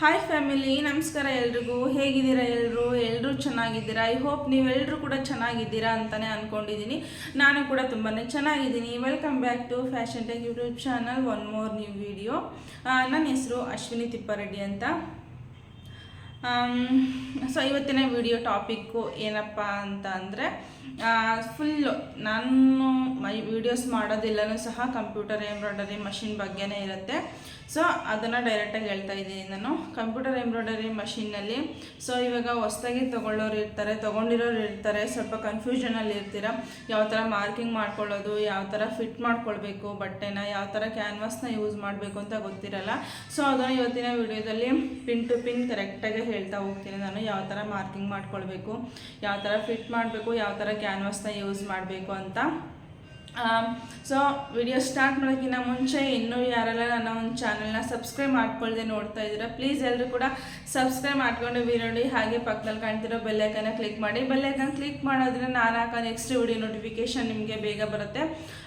Hi family ನಮಸ್ಕಾರ ಎಲ್ರಿಗೂ. ಹೇಗಿದ್ದೀರಾ ಎಲ್ಲರೂ ಎಲ್ಲರೂ ಚೆನ್ನಾಗಿದ್ದೀರಾ? ಐ ಹೋಪ್ ನೀವೆಲ್ಲರೂ ಕೂಡ ಚೆನ್ನಾಗಿದ್ದೀರಾ ಅಂತಲೇ ಅಂದ್ಕೊಂಡಿದ್ದೀನಿ ನಾನು ಕೂಡ ತುಂಬಾ ಚೆನ್ನಾಗಿದ್ದೀನಿ. Welcome back to fashion tech YouTube channel one more new video ನನ್ನ ಹೆಸರು ಅಶ್ವಿನಿ ತಿಪ್ಪಾರೆಡ್ಡಿ ಅಂತ. ಸೊ ಇವತ್ತಿನ ವಿಡಿಯೋ ಟಾಪಿಕ್ಕು ಏನಪ್ಪ ಅಂತ ಅಂದರೆ ಫುಲ್ಲು ನಾನು ಮೈ ವೀಡಿಯೋಸ್ ಮಾಡೋದಿಲ್ಲನೂ ಸಹ ಕಂಪ್ಯೂಟರ್ ಎಂಬ್ರಾಯ್ಡರಿ ಮಷಿನ್ ಬಗ್ಗೆನೇ ಇರುತ್ತೆ. ಸೊ ಅದನ್ನು ಡೈರೆಕ್ಟಾಗಿ ಹೇಳ್ತಾ ಇದ್ದೀನಿ ನಾನು. ಕಂಪ್ಯೂಟರ್ ಎಂಬ್ರಾಯ್ಡರಿ ಮಷಿನ್ನಲ್ಲಿ ಸೊ ಇವಾಗ ಹೊಸ್ದಾಗಿ ತೊಗೊಳ್ಳೋರು ಇರ್ತಾರೆ, ತೊಗೊಂಡಿರೋರು ಇರ್ತಾರೆ. ಸ್ವಲ್ಪ ಕನ್ಫ್ಯೂಷನಲ್ಲಿ ಇರ್ತೀರ? ಯಾವ ಥರ ಮಾರ್ಕಿಂಗ್ ಮಾಡ್ಕೊಳ್ಳೋದು, ಯಾವ ಥರ ಫಿಟ್ ಮಾಡ್ಕೊಳ್ಬೇಕು, ಬಟ್ಟೆನ, ಯಾವ ಥರ ಕ್ಯಾನ್ವಾಸ್ನ ಯೂಸ್ ಮಾಡಬೇಕು ಅಂತ ಗೊತ್ತಿರಲ್ಲ. ಸೊ ಅದನ್ನು ಇವತ್ತಿನ ವಿಡಿಯೋದಲ್ಲಿ ಪಿನ್ ಟು ಪಿನ್ ಕರೆಕ್ಟಾಗಿ ಹೇಳ್ತಾ ಹೋಗ್ತೀನಿ ನಾನು. ಯಾವ ಥರ ಮಾರ್ಕಿಂಗ್ ಮಾಡ್ಕೊಳ್ಬೇಕು, ಯಾವ ಥರ ಫಿಟ್ ಮಾಡಬೇಕು, ಯಾವ ಥರ ಕ್ಯಾನ್ವಾಸ್ನ ಯೂಸ್ ಮಾಡಬೇಕು ಅಂತ. ಸೊ ವಿಡಿಯೋ ಸ್ಟಾರ್ಟ್ ಮಾಡೋಕ್ಕಿಂತ ಮುಂಚೆ ಇನ್ನೂ ಯಾರೆಲ್ಲ ನನ್ನ ಒಂದು ಚಾನಲ್ನ ಸಬ್ಸ್ಕ್ರೈಬ್ ಮಾಡ್ಕೊಳ್ಳದೆ ನೋಡ್ತಾ ಇದ್ದೀರಾ ಪ್ಲೀಸ್ ಎಲ್ಲರೂ ಕೂಡ ಸಬ್ಸ್ಕ್ರೈಬ್ ಮಾಡ್ಕೊಂಡು ವೀರೋಡಿ ಹಾಗೆ ಪಕ್ಕದಲ್ಲಿ ಕಾಣ್ತಿರೋ ಬೆಲ್ಲೈಕನ್ನ ಕ್ಲಿಕ್ ಮಾಡಿ. ಬೆಲ್ಲೈಕನ್ ಕ್ಲಿಕ್ ಮಾಡೋದ್ರಿಂದ ನಾನು ಹಾಕೋ ನೆಕ್ಸ್ಟ್ ವಿಡಿಯೋ ನೋಟಿಫಿಕೇಶನ್ ನಿಮಗೆ ಬೇಗ ಬರುತ್ತೆ.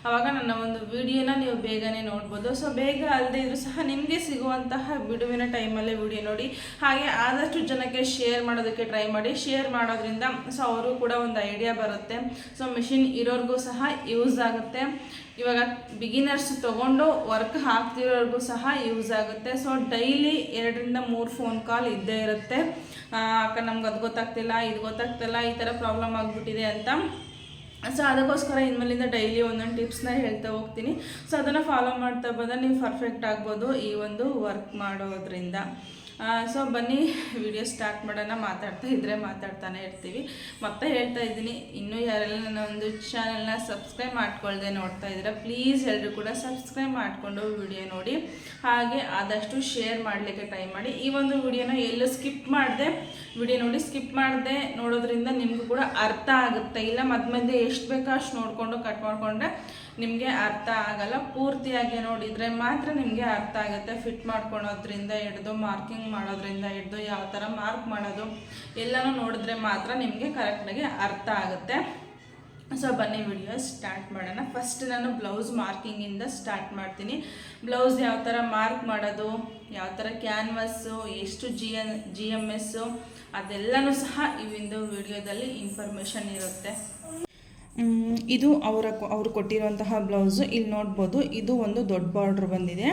ಆವಾಗ ನನ್ನ ಒಂದು ವಿಡಿಯೋನ ನೀವು ಬೇಗನೆ ನೋಡ್ಬೋದು. ಸೊ ಬೇಗ ಅಲ್ಲದೆ ಇದ್ರೂ ಸಹ ನಿಮಗೆ ಸಿಗುವಂತಹ ಬಿಡುವಿನ ಟೈಮಲ್ಲೇ ವಿಡಿಯೋ ನೋಡಿ, ಹಾಗೆ ಆದಷ್ಟು ಜನಕ್ಕೆ ಶೇರ್ ಮಾಡೋದಕ್ಕೆ ಟ್ರೈ ಮಾಡಿ. ಶೇರ್ ಮಾಡೋದ್ರಿಂದ ಸೊ ಅವರು ಕೂಡ ಒಂದು ಐಡಿಯಾ ಬರುತ್ತೆ. ಸೊ ಮಿಷಿನ್ ಇರೋರಿಗೂ ಸಹ ಯೂಸ್ ಆಗುತ್ತೆ. ಇವಾಗ ಬಿಗಿನರ್ಸ್ ತೊಗೊಂಡು ವರ್ಕ್ ಹಾಕ್ತಿರೋರ್ಗೂ ಸಹ ಯೂಸ್ ಆಗುತ್ತೆ. ಸೊ ಡೈಲಿ ಎರಡರಿಂದ ಮೂರು ಫೋನ್ ಕಾಲ್ ಇದ್ದೇ ಇರುತ್ತೆ. ಅಕ್ಕ ನಮ್ಗೆ ಅದು ಗೊತ್ತಾಗ್ತಿಲ್ಲ, ಇದು ಗೊತ್ತಾಗ್ತಿಲ್ಲ, ಈ ಥರ ಪ್ರಾಬ್ಲಮ್ ಆಗಿಬಿಟ್ಟಿದೆ ಅಂತ. ಸೊ ಅದಕ್ಕೋಸ್ಕರ ಇನ್ಮೇಲಿಂದ ಡೈಲಿ ಒಂದೊಂದು ಟಿಪ್ಸ್ನ ಹೇಳ್ತಾ ಹೋಗ್ತೀನಿ. ಸೊ ಅದನ್ನು ಫಾಲೋ ಮಾಡ್ತಾ ಬಂದರೆ ನೀವು ಪರ್ಫೆಕ್ಟ್ ಆಗ್ಬೋದು ಈ ಒಂದು ವರ್ಕ್ ಮಾಡೋದ್ರಿಂದ. ಸೊ ಬನ್ನಿ ವಿಡಿಯೋ ಸ್ಟಾರ್ಟ್ ಮಾಡೋಣ. ಮಾತಾಡ್ತಾ ಇದ್ದರೆ ಮಾತಾಡ್ತಾನೆ ಇರ್ತೀವಿ. ಮತ್ತೆ ಹೇಳ್ತಾ ಇದ್ದೀನಿ, ಇನ್ನೂ ಯಾರೆಲ್ಲ ನನ್ನ ಒಂದು ಚಾನಲ್ನ ಸಬ್ಸ್ಕ್ರೈಬ್ ಮಾಡ್ಕೊಳ್ದೆ ನೋಡ್ತಾ ಇದ್ದೀರಾ ಪ್ಲೀಸ್ ಎಲ್ಲರೂ ಕೂಡ ಸಬ್ಸ್ಕ್ರೈಬ್ ಮಾಡಿಕೊಂಡು ವಿಡಿಯೋ ನೋಡಿ. ಹಾಗೆ ಆದಷ್ಟು ಶೇರ್ ಮಾಡಲಿಕ್ಕೆ ಟ್ರೈ ಮಾಡಿ. ಈ ಒಂದು ವಿಡಿಯೋನ ಎಲ್ಲೂ ಸ್ಕಿಪ್ ಮಾಡಿದೆ ವಿಡಿಯೋ ನೋಡಿ ಸ್ಕಿಪ್ ಮಾಡಿದೆ ನೋಡೋದ್ರಿಂದ ನಿಮಗೂ ಕೂಡ ಅರ್ಥ ಆಗುತ್ತೆ. ಇಲ್ಲ ಮಧ್ಯ ಮಧ್ಯೆ ಎಷ್ಟು ಬೇಕೋ ಅಷ್ಟು ನೋಡಿಕೊಂಡು ಕಟ್ ಮಾಡಿಕೊಂಡ್ರೆ ನಿಮಗೆ ಅರ್ಥ ಆಗಲ್ಲ, ಪೂರ್ತಿಯಾಗಿ ನೋಡಿದರೆ ಮಾತ್ರ ನಿಮಗೆ ಅರ್ಥ ಆಗುತ್ತೆ. ಫಿಟ್ ಮಾಡ್ಕೊಳೋದ್ರಿಂದ ಹಿಡ್ದು ಮಾರ್ಕಿಂಗ್ ಮಾಡೋದ್ರಿಂದ ಹಿಡ್ದು, ಯಾವ ಥರ ಮಾರ್ಕ್ ಮಾಡೋದು ಎಲ್ಲನೂ ನೋಡಿದ್ರೆ ಮಾತ್ರ ನಿಮಗೆ ಕರೆಕ್ಟಾಗಿ ಅರ್ಥ ಆಗುತ್ತೆ. ಸೊ ಬನ್ನಿ ವಿಡಿಯೋ ಸ್ಟಾರ್ಟ್ ಮಾಡೋಣ. ಫಸ್ಟ್ ನಾನು ಬ್ಲೌಸ್ ಮಾರ್ಕಿಂಗಿಂದ ಸ್ಟಾರ್ಟ್ ಮಾಡ್ತೀನಿ. ಬ್ಲೌಸ್ ಯಾವ ಥರ ಮಾರ್ಕ್ ಮಾಡೋದು, ಯಾವ ಥರ ಕ್ಯಾನ್ವಸ್ಸು ಎಷ್ಟು G N G M S ಅದೆಲ್ಲನೂ ಸಹ ಒಂದು ವಿಡಿಯೋದಲ್ಲಿ ಇನ್ಫಾರ್ಮೇಷನ್ ಇರುತ್ತೆ. ಇದು ಅವರ ಅವರು ಕೊಟ್ಟಿರುವಂತಹ ಬ್ಲೌಸು. ಇಲ್ಲಿ ನೋಡ್ಬೋದು, ಇದು ಒಂದು ದೊಡ್ಡ ಬಾರ್ಡ್ರ್ ಬಂದಿದೆ.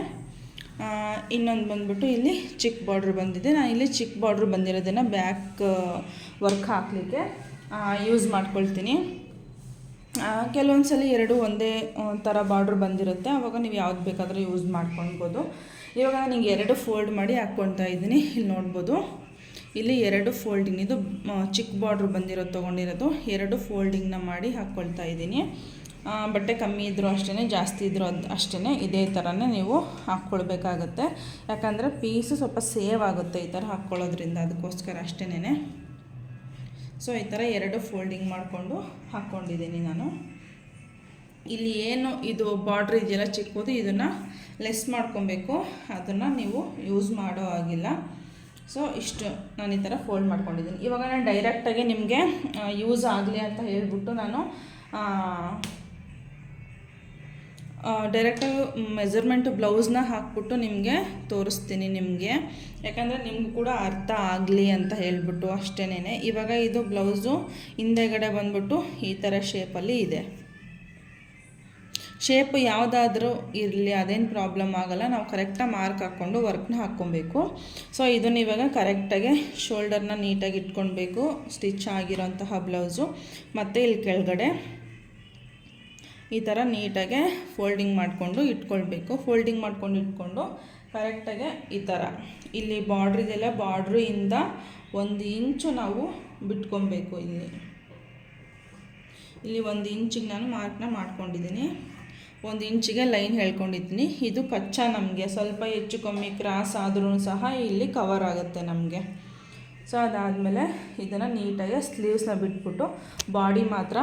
ಇನ್ನೊಂದು ಬಂದ್ಬಿಟ್ಟು ಇಲ್ಲಿ ಚಿಕ್ಕ ಬಾರ್ಡ್ರ್ ಬಂದಿದೆ. ನಾನು ಇಲ್ಲಿ ಚಿಕ್ಕ ಬಾರ್ಡ್ರ್ ಬಂದಿರೋದನ್ನು ಬ್ಯಾಕ್ ವರ್ಕ್ ಹಾಕಲಿಕ್ಕೆ ಯೂಸ್ ಮಾಡ್ಕೊಳ್ತೀನಿ. ಕೆಲವೊಂದು ಸಲ ಎರಡು ಒಂದೇ ಥರ ಬಾರ್ಡ್ರ್ ಬಂದಿರುತ್ತೆ. ಆವಾಗ ನೀವು ಯಾವ್ದು ಬೇಕಾದರೂ ಯೂಸ್ ಮಾಡ್ಕೊಳ್ಬೋದು. ಇವಾಗ ನಾನು ಎರಡು ಫೋಲ್ಡ್ ಮಾಡಿ ಹಾಕ್ಕೊಳ್ತಾ ಇದ್ದೀನಿ. ಇಲ್ಲಿ ನೋಡ್ಬೋದು. ಇಲ್ಲಿ ಎರಡು ಫೋಲ್ಡಿಂಗ್, ಇದು ಚಿಕ್ಕ ಬಾರ್ಡ್ರ್ ಬಂದಿರೋದು, ತೊಗೊಂಡಿರೋದು, ಎರಡು ಫೋಲ್ಡಿಂಗ್ನ ಮಾಡಿ ಹಾಕ್ಕೊಳ್ತಾ ಇದ್ದೀನಿ. ಬಟ್ಟೆ ಕಮ್ಮಿ ಇದ್ದರೂ ಅಷ್ಟೇ ಜಾಸ್ತಿ ಇದ್ದರೂ ಅದು ಅಷ್ಟೇ ಇದೇ ಥರನೇ ನೀವು ಹಾಕ್ಕೊಳ್ಬೇಕಾಗತ್ತೆ ಯಾಕಂದರೆ ಪೀಸು ಸ್ವಲ್ಪ ಸೇವ್ ಆಗುತ್ತೆ ಈ ಥರ ಹಾಕ್ಕೊಳ್ಳೋದ್ರಿಂದ, ಅದಕ್ಕೋಸ್ಕರ ಅಷ್ಟೇ ಸೊ, ಈ ಥರ ಎರಡು ಫೋಲ್ಡಿಂಗ್ ಮಾಡಿಕೊಂಡು ಹಾಕ್ಕೊಂಡಿದ್ದೀನಿ ನಾನು. ಇಲ್ಲಿ ಏನು, ಇದು ಬಾರ್ಡ್ರ್ ಇದೆಯಲ್ಲ ಚಿಕ್ಕದು, ಇದನ್ನು ಲೆಸ್ ಮಾಡ್ಕೊಬೇಕು. ಅದನ್ನು ನೀವು ಯೂಸ್ ಮಾಡೋ ಆಗಿಲ್ಲ ಸೊ ಇಷ್ಟು ನಾನು ಈ ಥರ ಫೋಲ್ಡ್ ಮಾಡ್ಕೊಂಡಿದ್ದೀನಿ. ಇವಾಗ ನಾನು ಡೈರೆಕ್ಟಾಗಿ ನಿಮಗೆ ಯೂಸ್ ಆಗಲಿ ಅಂತ ಹೇಳಿಬಿಟ್ಟು ನಾನು ಡೈರೆಕ್ಟಾಗಿ ಮೆಜರ್ಮೆಂಟ್ ಬ್ಲೌಸ್ನ ಹಾಕ್ಬಿಟ್ಟು ನಿಮಗೆ ತೋರಿಸ್ತೀನಿ ನಿಮಗೆ. ಯಾಕಂದರೆ ನಿಮಗೂ ಕೂಡ ಅರ್ಥ ಆಗಲಿ ಅಂತ ಹೇಳಿಬಿಟ್ಟು ಅಷ್ಟೇನೆ ಇವಾಗ ಇದು ಬ್ಲೌಸು ಹಿಂದೆಗಡೆ ಬಂದ್ಬಿಟ್ಟು ಈ ಥರ ಶೇಪಲ್ಲಿ ಇದೆ. ಶೇಪ್ ಯಾವುದಾದ್ರೂ ಇರಲಿ, ಅದೇನು ಪ್ರಾಬ್ಲಮ್ ಆಗಲ್ಲ. ನಾವು ಕರೆಕ್ಟಾಗಿ ಮಾರ್ಕ್ ಹಾಕ್ಕೊಂಡು ವರ್ಕ್ನ ಹಾಕ್ಕೊಬೇಕು. ಸೊ ಇದನ್ನ ಇವಾಗ ಕರೆಕ್ಟಾಗಿ ಶೋಲ್ಡರ್ನ ನೀಟಾಗಿ ಇಟ್ಕೊಳ್ಬೇಕು. ಸ್ಟಿಚ್ ಆಗಿರೋಂತಹ ಬ್ಲೌಸು ಮತ್ತು ಇಲ್ಲಿ ಕೆಳಗಡೆ ಈ ಥರ ನೀಟಾಗೆ ಫೋಲ್ಡಿಂಗ್ ಮಾಡಿಕೊಂಡು ಇಟ್ಕೊಳ್ಬೇಕು. ಫೋಲ್ಡಿಂಗ್ ಮಾಡ್ಕೊಂಡು ಇಟ್ಕೊಂಡು ಕರೆಕ್ಟಾಗೆ ಈ ಥರ ಇಲ್ಲಿ ಬಾರ್ಡ್ರ್ ಬಾರ್ಡ್ರಿಂದ ಒಂದು ಇಂಚು ನಾವು ಬಿಟ್ಕೊಬೇಕು ಇಲ್ಲಿ. ಇಲ್ಲಿ ಒಂದು ಇಂಚಿಗೆ ನಾನು ಮಾರ್ಕ್ನ ಮಾಡ್ಕೊಂಡಿದ್ದೀನಿ ಒಂದು ಇಂಚಿಗೆ ಲೈನ್ ಹೇಳ್ಕೊಂಡಿದ್ದೀನಿ. ಇದು ಕಚ್ಚಾ ನಮಗೆ. ಸ್ವಲ್ಪ ಹೆಚ್ಚು ಕಮ್ಮಿ ಕ್ರಾಸ್ ಆದ್ರೂ ಸಹ ಇಲ್ಲಿ ಕವರ್ ಆಗುತ್ತೆ ನಮಗೆ. ಸೊ ಅದಾದಮೇಲೆ ಇದನ್ನು ನೀಟಾಗಿ ಸ್ಲೀವ್ಸ್ನ ಬಿಟ್ಬಿಟ್ಟು ಬಾಡಿ ಮಾತ್ರ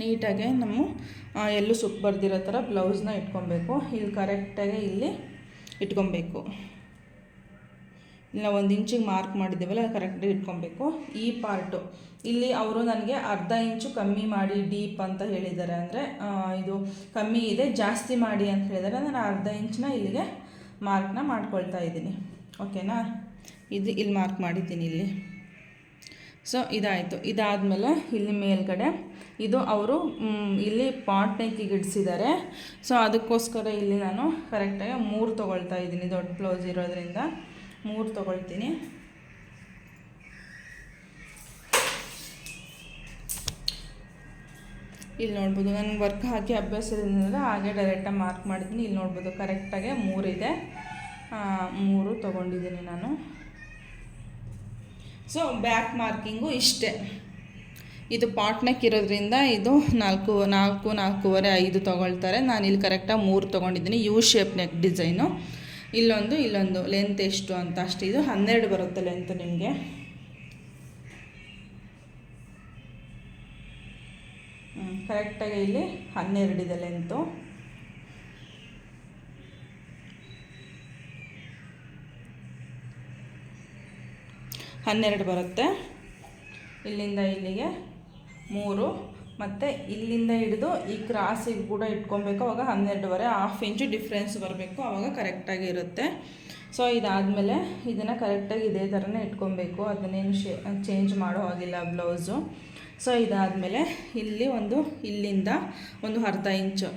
ನೀಟಾಗಿ ನಮ್ಮ ಎಲ್ಲೂ ಸುಕ್ ಬರ್ದಿರೋ ಥರ ಬ್ಲೌಸ್ನ ಇಟ್ಕೊಬೇಕು. ಇಲ್ಲಿ ಕರೆಕ್ಟಾಗಿ ಇಲ್ಲಿ ಇಟ್ಕೊಬೇಕು. ಇಲ್ಲ ಒಂದು ಇಂಚಿಗೆ ಮಾರ್ಕ್ ಮಾಡಿದ್ದೇವಲ್ಲ ಕರೆಕ್ಟಾಗಿ ಇಟ್ಕೊಬೇಕು. ಈ ಪಾರ್ಟು ಇಲ್ಲಿ ಅವರು ನನಗೆ ಅರ್ಧ ಇಂಚು ಕಮ್ಮಿ ಮಾಡಿ ಡೀಪ್ ಅಂತ ಹೇಳಿದ್ದಾರೆ. ಅಂದರೆ ಇದು ಕಮ್ಮಿ ಇದೆ, ಜಾಸ್ತಿ ಮಾಡಿ ಅಂತ ಹೇಳಿದ್ದಾರೆ. ನಾನು ಅರ್ಧ ಇಂಚನ್ನ ಇಲ್ಲಿಗೆ ಮಾರ್ಕ್ನ ಮಾಡ್ಕೊಳ್ತಾ ಇದ್ದೀನಿ. ಓಕೆನಾ ಇದು ಇಲ್ಲಿ ಮಾರ್ಕ್ ಮಾಡಿದ್ದೀನಿ ಇಲ್ಲಿ. ಸೊ ಇದಾಯಿತು. ಇದಾದಮೇಲೆ ಇಲ್ಲಿ ಮೇಲ್ಗಡೆ ಇದು ಅವರು ಇಲ್ಲಿ ಪಾಟ್ ನೆಕ್ಕಿಗೆ ಇಡಿಸಿದ್ದಾರೆ. ಸೊ ಅದಕ್ಕೋಸ್ಕರ ಇಲ್ಲಿ ನಾನು ಕರೆಕ್ಟಾಗಿ ಮೂರು ತೊಗೊಳ್ತಾ ಇದ್ದೀನಿ. ದೊಡ್ಡ ಬ್ಲೌಸ್ ಇರೋದ್ರಿಂದ. ಮೂರು ತೊಗೊಳ್ತೀನಿ. ಇಲ್ಲಿ ನೋಡ್ಬೋದು ನನಗೆ ವರ್ಕ್ ಹಾಕಿ ಅಭ್ಯಾಸ ಹಾಗೆ ಡೈರೆಕ್ಟಾಗಿ ಮಾರ್ಕ್ ಮಾಡಿದ್ದೀನಿ. ಇಲ್ಲಿ ನೋಡ್ಬೋದು ಕರೆಕ್ಟಾಗೆ ಮೂರಿದೆ ಮೂರು ತೊಗೊಂಡಿದ್ದೀನಿ ನಾನು. ಸೊ ಬ್ಯಾಕ್ ಮಾರ್ಕಿಂಗು ಇಷ್ಟೇ. ಇದು ಪಾಟ್ ನೆಕ್ ಇರೋದ್ರಿಂದ ಇದು ನಾಲ್ಕು ನಾಲ್ಕು, ನಾಲ್ಕೂವರೆ, ಐದು ತೊಗೊಳ್ತಾರೆ. ನಾನು ಇಲ್ಲಿ ಕರೆಕ್ಟಾಗಿ ಮೂರು ತೊಗೊಂಡಿದ್ದೀನಿ. ಯು ಶೇಪ್ ನೆಕ್ ಡಿಸೈನು ಇಲ್ಲೊಂದು ಇಲ್ಲೊಂದು. ಲೆಂತ್ ಎಷ್ಟು ಅಂತ ಅಷ್ಟು ಇದು. ಹನ್ನೆರಡು ಬರುತ್ತೆ ಲೆಂತ್ ನಿಮಗೆ. ಕರೆಕ್ಟಾಗಿ ಇಲ್ಲಿ ಹನ್ನೆರಡಿದೆ ಲೆಂತು ಹನ್ನೆರಡು ಬರುತ್ತೆ. ಇಲ್ಲಿಂದ ಇಲ್ಲಿಗೆ ಮೂರು. ಮತ್ತು ಇಲ್ಲಿಂದ ಹಿಡಿದು ಈ ಕ್ರಾಸಿಗೆ ಕೂಡ ಇಟ್ಕೊಬೇಕು. ಅವಾಗ ಹನ್ನೆರಡುವರೆ ಹಾಫ್ ಇಂಚು ಡಿಫ್ರೆನ್ಸ್ ಬರಬೇಕು. ಆವಾಗ ಕರೆಕ್ಟಾಗಿ ಇರುತ್ತೆ. ಸೊ ಇದಾದಮೇಲೆ ಇದನ್ನು ಕರೆಕ್ಟಾಗಿ ಇದೇ ಥರನೇ ಇಟ್ಕೊಬೇಕು. ಅದನ್ನೇನು ಚೇಂಜ್ ಮಾಡೋ ಹಾಗಿಲ್ಲ ಬ್ಲೌಸು ಸೊ ಇದಾದಮೇಲೆ ಇಲ್ಲಿ ಒಂದು, ಇಲ್ಲಿಂದ ಒಂದು ಅರ್ಧ ಇಂಚು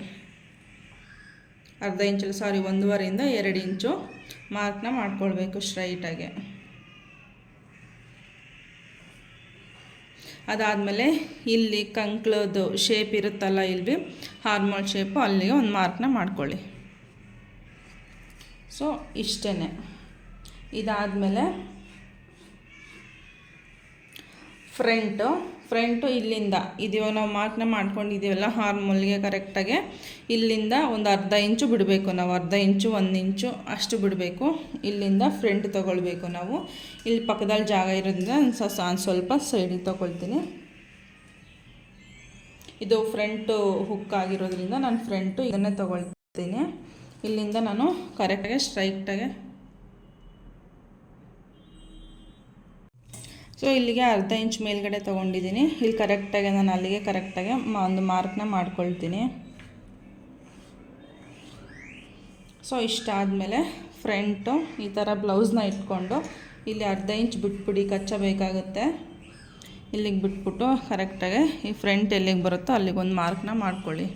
ಅರ್ಧ ಇಂಚು ಸಾರಿ ಒಂದೂವರೆಯಿಂದ ಎರಡು ಇಂಚು ಮಾರ್ಕ್ನ ಮಾಡ್ಕೊಳ್ಬೇಕು ಸ್ಟ್ರೈಟಾಗಿ ಅದಾದಮೇಲೆ ಇಲ್ಲಿ ಕಂಕ್ಳದ್ದು ಶೇಪ್ ಇರುತ್ತಲ್ಲ ಇಲ್ಲಿ ಹಾರ್ಮೋಲ್ ಶೇಪು ಅಲ್ಲಿಗೆ ಒಂದು ಮಾರ್ಕ್ನ ಮಾಡ್ಕೊಳ್ಳಿ. ಸೊ ಇಷ್ಟೇ ಇದಾದಮೇಲೆ ಫ್ರಂಟು ಫ್ರಂಟು ಇಲ್ಲಿಂದ ಇದೀವ ನಾವು ಮಾರ್ಕ್ನ ಮಾಡ್ಕೊಂಡಿದ್ದೀವಲ್ಲ ಹಾರ್ಮೋಲ್ಗೆ ಕರೆಕ್ಟಾಗಿ ಇಲ್ಲಿಂದ ಒಂದು ಅರ್ಧ ಇಂಚು ಬಿಡಬೇಕು ನಾವು, ಅರ್ಧ ಇಂಚು, ಒಂದು ಇಂಚು, ಅಷ್ಟು ಬಿಡಬೇಕು. ಇಲ್ಲಿಂದ ಫ್ರಂಟ್ ತೊಗೊಳ್ಬೇಕು ನಾವು. ಇಲ್ಲಿ ಪಕ್ಕದಲ್ಲಿ ಜಾಗ ಇರೋದ್ರಿಂದ ಒಂದು ಸ್ವಲ್ಪ ಸೈಡಿಗೆ ತೊಗೊಳ್ತೀನಿ. ಇದು ಫ್ರಂಟು ಹುಕ್ ಆಗಿರೋದ್ರಿಂದ ನಾನು ಫ್ರಂಟು ಇದನ್ನೇ ತೊಗೊಳ್ತೀನಿ. ಇಲ್ಲಿಂದ ನಾನು ಕರೆಕ್ಟಾಗಿ ಸ್ಟ್ರೈಟಾಗಿ ಸೊ ಇಲ್ಲಿಗೆ ಅರ್ಧ ಇಂಚ್ ಮೇಲ್ಗಡೆ ತೊಗೊಂಡಿದ್ದೀನಿ. ಇಲ್ಲಿ ಕರೆಕ್ಟಾಗಿ ನಾನು ಅಲ್ಲಿಗೆ ಕರೆಕ್ಟಾಗಿ ಒಂದು ಮಾರ್ಕ್ನ ಮಾಡ್ಕೊಳ್ತೀನಿ. ಸೊ ಇಷ್ಟಾದಮೇಲೆ ಫ್ರಂಟು ಈ ಥರ ಬ್ಲೌಸ್ನ ಇಟ್ಕೊಂಡು ಇಲ್ಲಿ ಅರ್ಧ ಇಂಚ್ ಬಿಟ್ಬಿಡಿ ಕಚ್ಚಬೇಕಾಗುತ್ತೆ ಇಲ್ಲಿಗೆ ಬಿಟ್ಬಿಟ್ಟು ಕರೆಕ್ಟಾಗಿ ಈ ಫ್ರಂಟ್ ಎಲ್ಲಿಗೆ ಬರುತ್ತೋ ಅಲ್ಲಿಗೆ ಒಂದು ಮಾರ್ಕ್ನ ಮಾಡ್ಕೊಳ್ಳಿ.